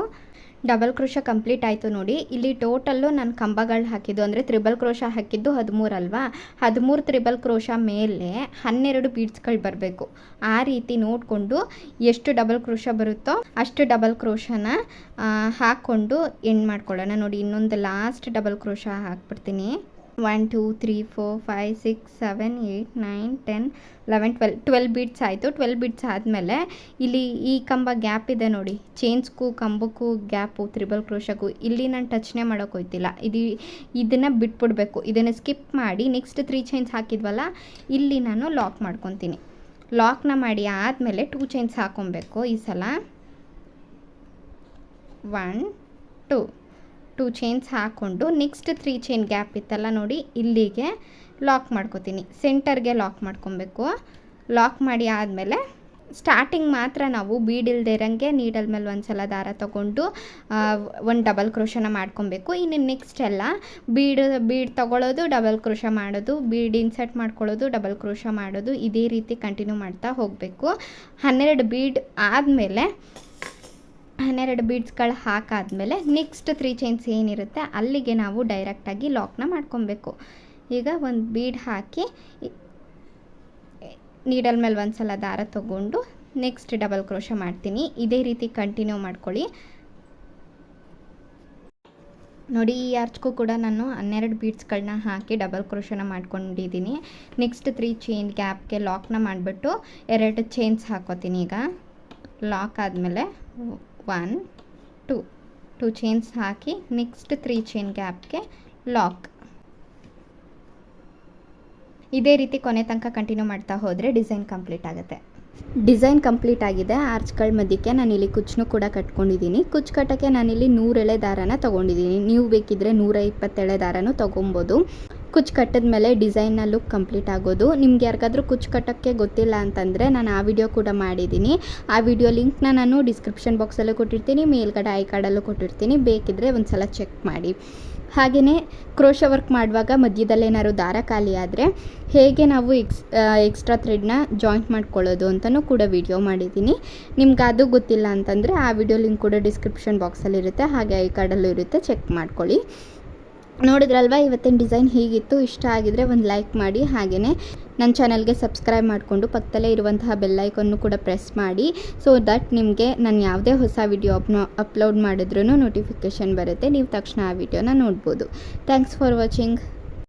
ಡಬಲ್ ಕ್ರೋಶ ಕಂಪ್ಲೀಟ್ ಆಯಿತು ನೋಡಿ. ಇಲ್ಲಿ ಟೋಟಲ್ಲು ನಾನು ಕಂಬಗಳು ಹಾಕಿದ್ದು, ಅಂದರೆ ತ್ರಿಬಲ್ ಕ್ರೋಶ ಹಾಕಿದ್ದು ಹದಿಮೂರು ಅಲ್ವಾ? ಹದಿಮೂರು ತ್ರಿಬಲ್ ಕ್ರೋಶ ಮೇಲೆ ಹನ್ನೆರಡು ಬೀಡ್ಸ್ಗಳು ಬರಬೇಕು. ಆ ರೀತಿ ನೋಡಿಕೊಂಡು ಎಷ್ಟು ಡಬಲ್ ಕ್ರೋಶ ಬರುತ್ತೋ ಅಷ್ಟು ಡಬಲ್ ಕ್ರೋಶನ ಹಾಕ್ಕೊಂಡು ಎಂಡ್ ಮಾಡ್ಕೊಳ್ಳೋಣ ನೋಡಿ. ಇನ್ನೊಂದು ಲಾಸ್ಟ್ ಡಬಲ್ ಕ್ರೋಶ ಹಾಕ್ಬಿಡ್ತೀನಿ. One, two, three, four, five, six, seven eight nine, ten, eleven, twelve twelve beads ಆಯಿತು. ಟ್ವೆಲ್ ಬೀಟ್ಸ್ ಆದಮೇಲೆ ಇಲ್ಲಿ ಈ ಕಂಬ ಗ್ಯಾಪ್ ಇದೆ ನೋಡಿ. ಚೇನ್ಸ್ಗೂ, ಕಂಬಕ್ಕೂ ಗ್ಯಾಪು, ತ್ರಿಬಲ್ ಕ್ರೋಶಕ್ಕೂ ಇಲ್ಲಿ ನಾನು ಟಚ್ನೇ ಮಾಡೋಕೆ ಹೋಯ್ತಿಲ್ಲ. ಇದು ಇದನ್ನು ಬಿಟ್ಬಿಡ್ಬೇಕು. ಇದನ್ನು ಸ್ಕಿಪ್ ಮಾಡಿ ನೆಕ್ಸ್ಟ್ ತ್ರೀ ಚೈನ್ಸ್ ಹಾಕಿದ್ವಲ್ಲ, ಇಲ್ಲಿ ನಾನು ಲಾಕ್ ಮಾಡ್ಕೊತೀನಿ. ಲಾಕ್ನ ಮಾಡಿ ಆದಮೇಲೆ ಟೂ ಚೈನ್ಸ್ ಹಾಕೊಬೇಕು ಈ ಸಲ. One, two. ಟೂ ಚೈನ್ಸ್ ಹಾಕ್ಕೊಂಡು ನೆಕ್ಸ್ಟ್ ತ್ರೀ ಚೈನ್ ಗ್ಯಾಪ್ ಇತ್ತಲ್ಲ ನೋಡಿ, ಇಲ್ಲಿಗೆ ಲಾಕ್ ಮಾಡ್ಕೋತೀನಿ. ಸೆಂಟರ್ಗೆ ಲಾಕ್ ಮಾಡ್ಕೊಬೇಕು. ಲಾಕ್ ಮಾಡಿ ಆದಮೇಲೆ ಸ್ಟಾರ್ಟಿಂಗ್ ಮಾತ್ರ ನಾವು ಬೀಡ್ ಇಲ್ಲದೆ ಇರೋಂಗೆ ನೀಡಲ್ ಮೇಲೆ ಒಂದು ಸಲ ದಾರ ತೊಗೊಂಡು ಒಂದು ಡಬಲ್ ಕ್ರೋಶನ ಮಾಡ್ಕೊಬೇಕು. ಇನ್ನು ನೆಕ್ಸ್ಟ್ ಎಲ್ಲ ಬೀಡ್ ಬೀಡ್ ತೊಗೊಳ್ಳೋದು ಡಬಲ್ ಕ್ರೋಶ ಮಾಡೋದು, ಬೀಡ್ ಇನ್ಸರ್ಟ್ ಮಾಡ್ಕೊಳ್ಳೋದು, ಡಬಲ್ ಕ್ರೋಶ ಮಾಡೋದು, ಇದೇ ರೀತಿ ಕಂಟಿನ್ಯೂ ಮಾಡ್ತಾ ಹೋಗಬೇಕು. ಹನ್ನೆರಡು ಬೀಡ್ ಆದಮೇಲೆ ಹನ್ನೆರಡು ಬೀಡ್ಸ್ಗಳು ಹಾಕಾದಮೇಲೆ ನೆಕ್ಸ್ಟ್ ತ್ರೀ ಚೈನ್ಸ್ ಏನಿರುತ್ತೆ ಅಲ್ಲಿಗೆ ನಾವು ಡೈರೆಕ್ಟಾಗಿ ಲಾಕ್ನ ಮಾಡ್ಕೊಬೇಕು. ಈಗ ಒಂದು ಬೀಡ್ ಹಾಕಿ ನೀಡಲ್ ಮೇಲೆ ಒಂದು ಸಲ ದಾರ ತೊಗೊಂಡು ನೆಕ್ಸ್ಟ್ ಡಬಲ್ ಕ್ರೋಶ ಮಾಡ್ತೀನಿ. ಇದೇ ರೀತಿ ಕಂಟಿನ್ಯೂ ಮಾಡ್ಕೊಳ್ಳಿ. ನೋಡಿ, ಈ ಅರ್ಚ್ಗೂ ಕೂಡ ನಾನು ಹನ್ನೆರಡು ಬೀಡ್ಸ್ಗಳನ್ನ ಹಾಕಿ ಡಬಲ್ ಕ್ರೋಶನ ಮಾಡ್ಕೊಂಡಿದ್ದೀನಿ. ನೆಕ್ಸ್ಟ್ ತ್ರೀ ಚೈನ್ ಗ್ಯಾಪ್ಗೆ ಲಾಕ್ನ ಮಾಡಿಬಿಟ್ಟು ಎರಡು ಚೈನ್ಸ್ ಹಾಕೋತೀನಿ ಈಗ. ಲಾಕ್ ಆದಮೇಲೆ ಒನ್ ಟೂ ಟೂ ಚೈನ್ಸ್ ಹಾಕಿ ನೆಕ್ಸ್ಟ್ ತ್ರೀ ಚೈನ್ ಗ್ಯಾಪ್ಗೆ ಲಾಕ್ ಇದೇ ರೀತಿ ಕೊನೆ ತನಕ ಕಂಟಿನ್ಯೂ ಮಾಡ್ತಾ ಹೋದರೆ ಡಿಸೈನ್ ಕಂಪ್ಲೀಟ್ ಆಗುತ್ತೆ. ಡಿಸೈನ್ ಕಂಪ್ಲೀಟ್ ಆಗಿದೆ. ಆರ್ಚ್ಗಳ ಮಧ್ಯಕ್ಕೆ ನಾನಿಲ್ಲಿ ಕುಚ್ಚನ್ನು ಕೂಡ ಕಟ್ಕೊಂಡಿದ್ದೀನಿ. ಕುಚ್ಚು ಕಟ್ಟೋಕ್ಕೆ ನಾನಿಲ್ಲಿ ನೂರೆಳೆ ದಾರನ ತೊಗೊಂಡಿದ್ದೀನಿ. ನೀವು ಬೇಕಿದ್ದರೆ ನೂರ ಇಪ್ಪತ್ತೆಳೆ ದಾರನೂ ತೊಗೊಬೋದು. ಕುಚ್ಚು ಕಟ್ಟಿದ ಮೇಲೆ ಡಿಸೈನ್ನ ಲುಕ್ ಕಂಪ್ಲೀಟ್ ಆಗೋದು. ನಿಮ್ಗೆ ಯಾರಿಗಾದ್ರೂ ಕುಚ್ಚು ಕಟ್ಟೋಕ್ಕೆ ಗೊತ್ತಿಲ್ಲ ಅಂತಂದರೆ ನಾನು ಆ ವಿಡಿಯೋ ಕೂಡ ಮಾಡಿದ್ದೀನಿ ಆ ವಿಡಿಯೋ ಲಿಂಕ್ನ ನಾನು ಡಿಸ್ಕ್ರಿಪ್ಷನ್ ಬಾಕ್ಸಲ್ಲೂ ಕೊಟ್ಟಿರ್ತೀನಿ, ಮೇಲ್ಗಡೆ ಐ ಕಾರ್ಡಲ್ಲೂ ಕೊಟ್ಟಿರ್ತೀನಿ. ಬೇಕಿದ್ದರೆ ಒಂದು ಸಲ ಚೆಕ್ ಮಾಡಿ. ಹಾಗೆಯೇ ಕ್ರೋಶ ವರ್ಕ್ ಮಾಡುವಾಗ ಮಧ್ಯದಲ್ಲಿ ಏನಾದ್ರು ದಾರ ಖಾಲಿ ಆದರೆ ಹೇಗೆ ನಾವು ಎಕ್ಸ್ ಎಕ್ಸ್ಟ್ರಾ ಥ್ರೆಡ್ನ ಜಾಯಿಂಟ್ ಮಾಡ್ಕೊಳ್ಳೋದು ಅಂತಲೂ ಕೂಡ ವಿಡಿಯೋ ಮಾಡಿದ್ದೀನಿ ನಿಮ್ಗೆ ಅದು ಗೊತ್ತಿಲ್ಲ ಅಂತಂದರೆ ಆ ವಿಡಿಯೋ ಲಿಂಕ್ ಕೂಡ ಡಿಸ್ಕ್ರಿಪ್ಷನ್ ಬಾಕ್ಸಲ್ಲಿರುತ್ತೆ ಹಾಗೆ ಐ ಕಾರ್ಡಲ್ಲೂ ಇರುತ್ತೆ ಚೆಕ್ ಮಾಡ್ಕೊಳ್ಳಿ. ನೋಡಿದ್ರಲ್ವಾ, ಇವತ್ತಿನ ಡಿಸೈನ್ ಹೀಗಿತ್ತು, ಇಷ್ಟ ಆಗಿದ್ರೆ ಒಂದು ಲೈಕ್ ಮಾಡಿ ಹಾಗೆಯೇ ನನ್ನ ಚಾನಲ್ಗೆ ಸಬ್ಸ್ಕ್ರೈಬ್ ಮಾಡಿಕೊಂಡು ಪಕ್ಕದಲ್ಲೇ ಇರುವಂತಹ ಬೆಲ್ಲೈಕನ್ನು ಕೂಡ ಪ್ರೆಸ್ ಮಾಡಿ ಸೊ ದಟ್ ನಿಮಗೆ ನಾನು ಯಾವುದೇ ಹೊಸ ವಿಡಿಯೋ ಅಪ್ನೋ, ಅಪ್ಲೋಡ್ ಮಾಡಿದ್ರೂ ನೋಟಿಫಿಕೇಷನ್ ಬರುತ್ತೆ, ನೀವು ತಕ್ಷಣ ಆ ವಿಡಿಯೋನ ನೋಡ್ಬೋದು. Thanks for watching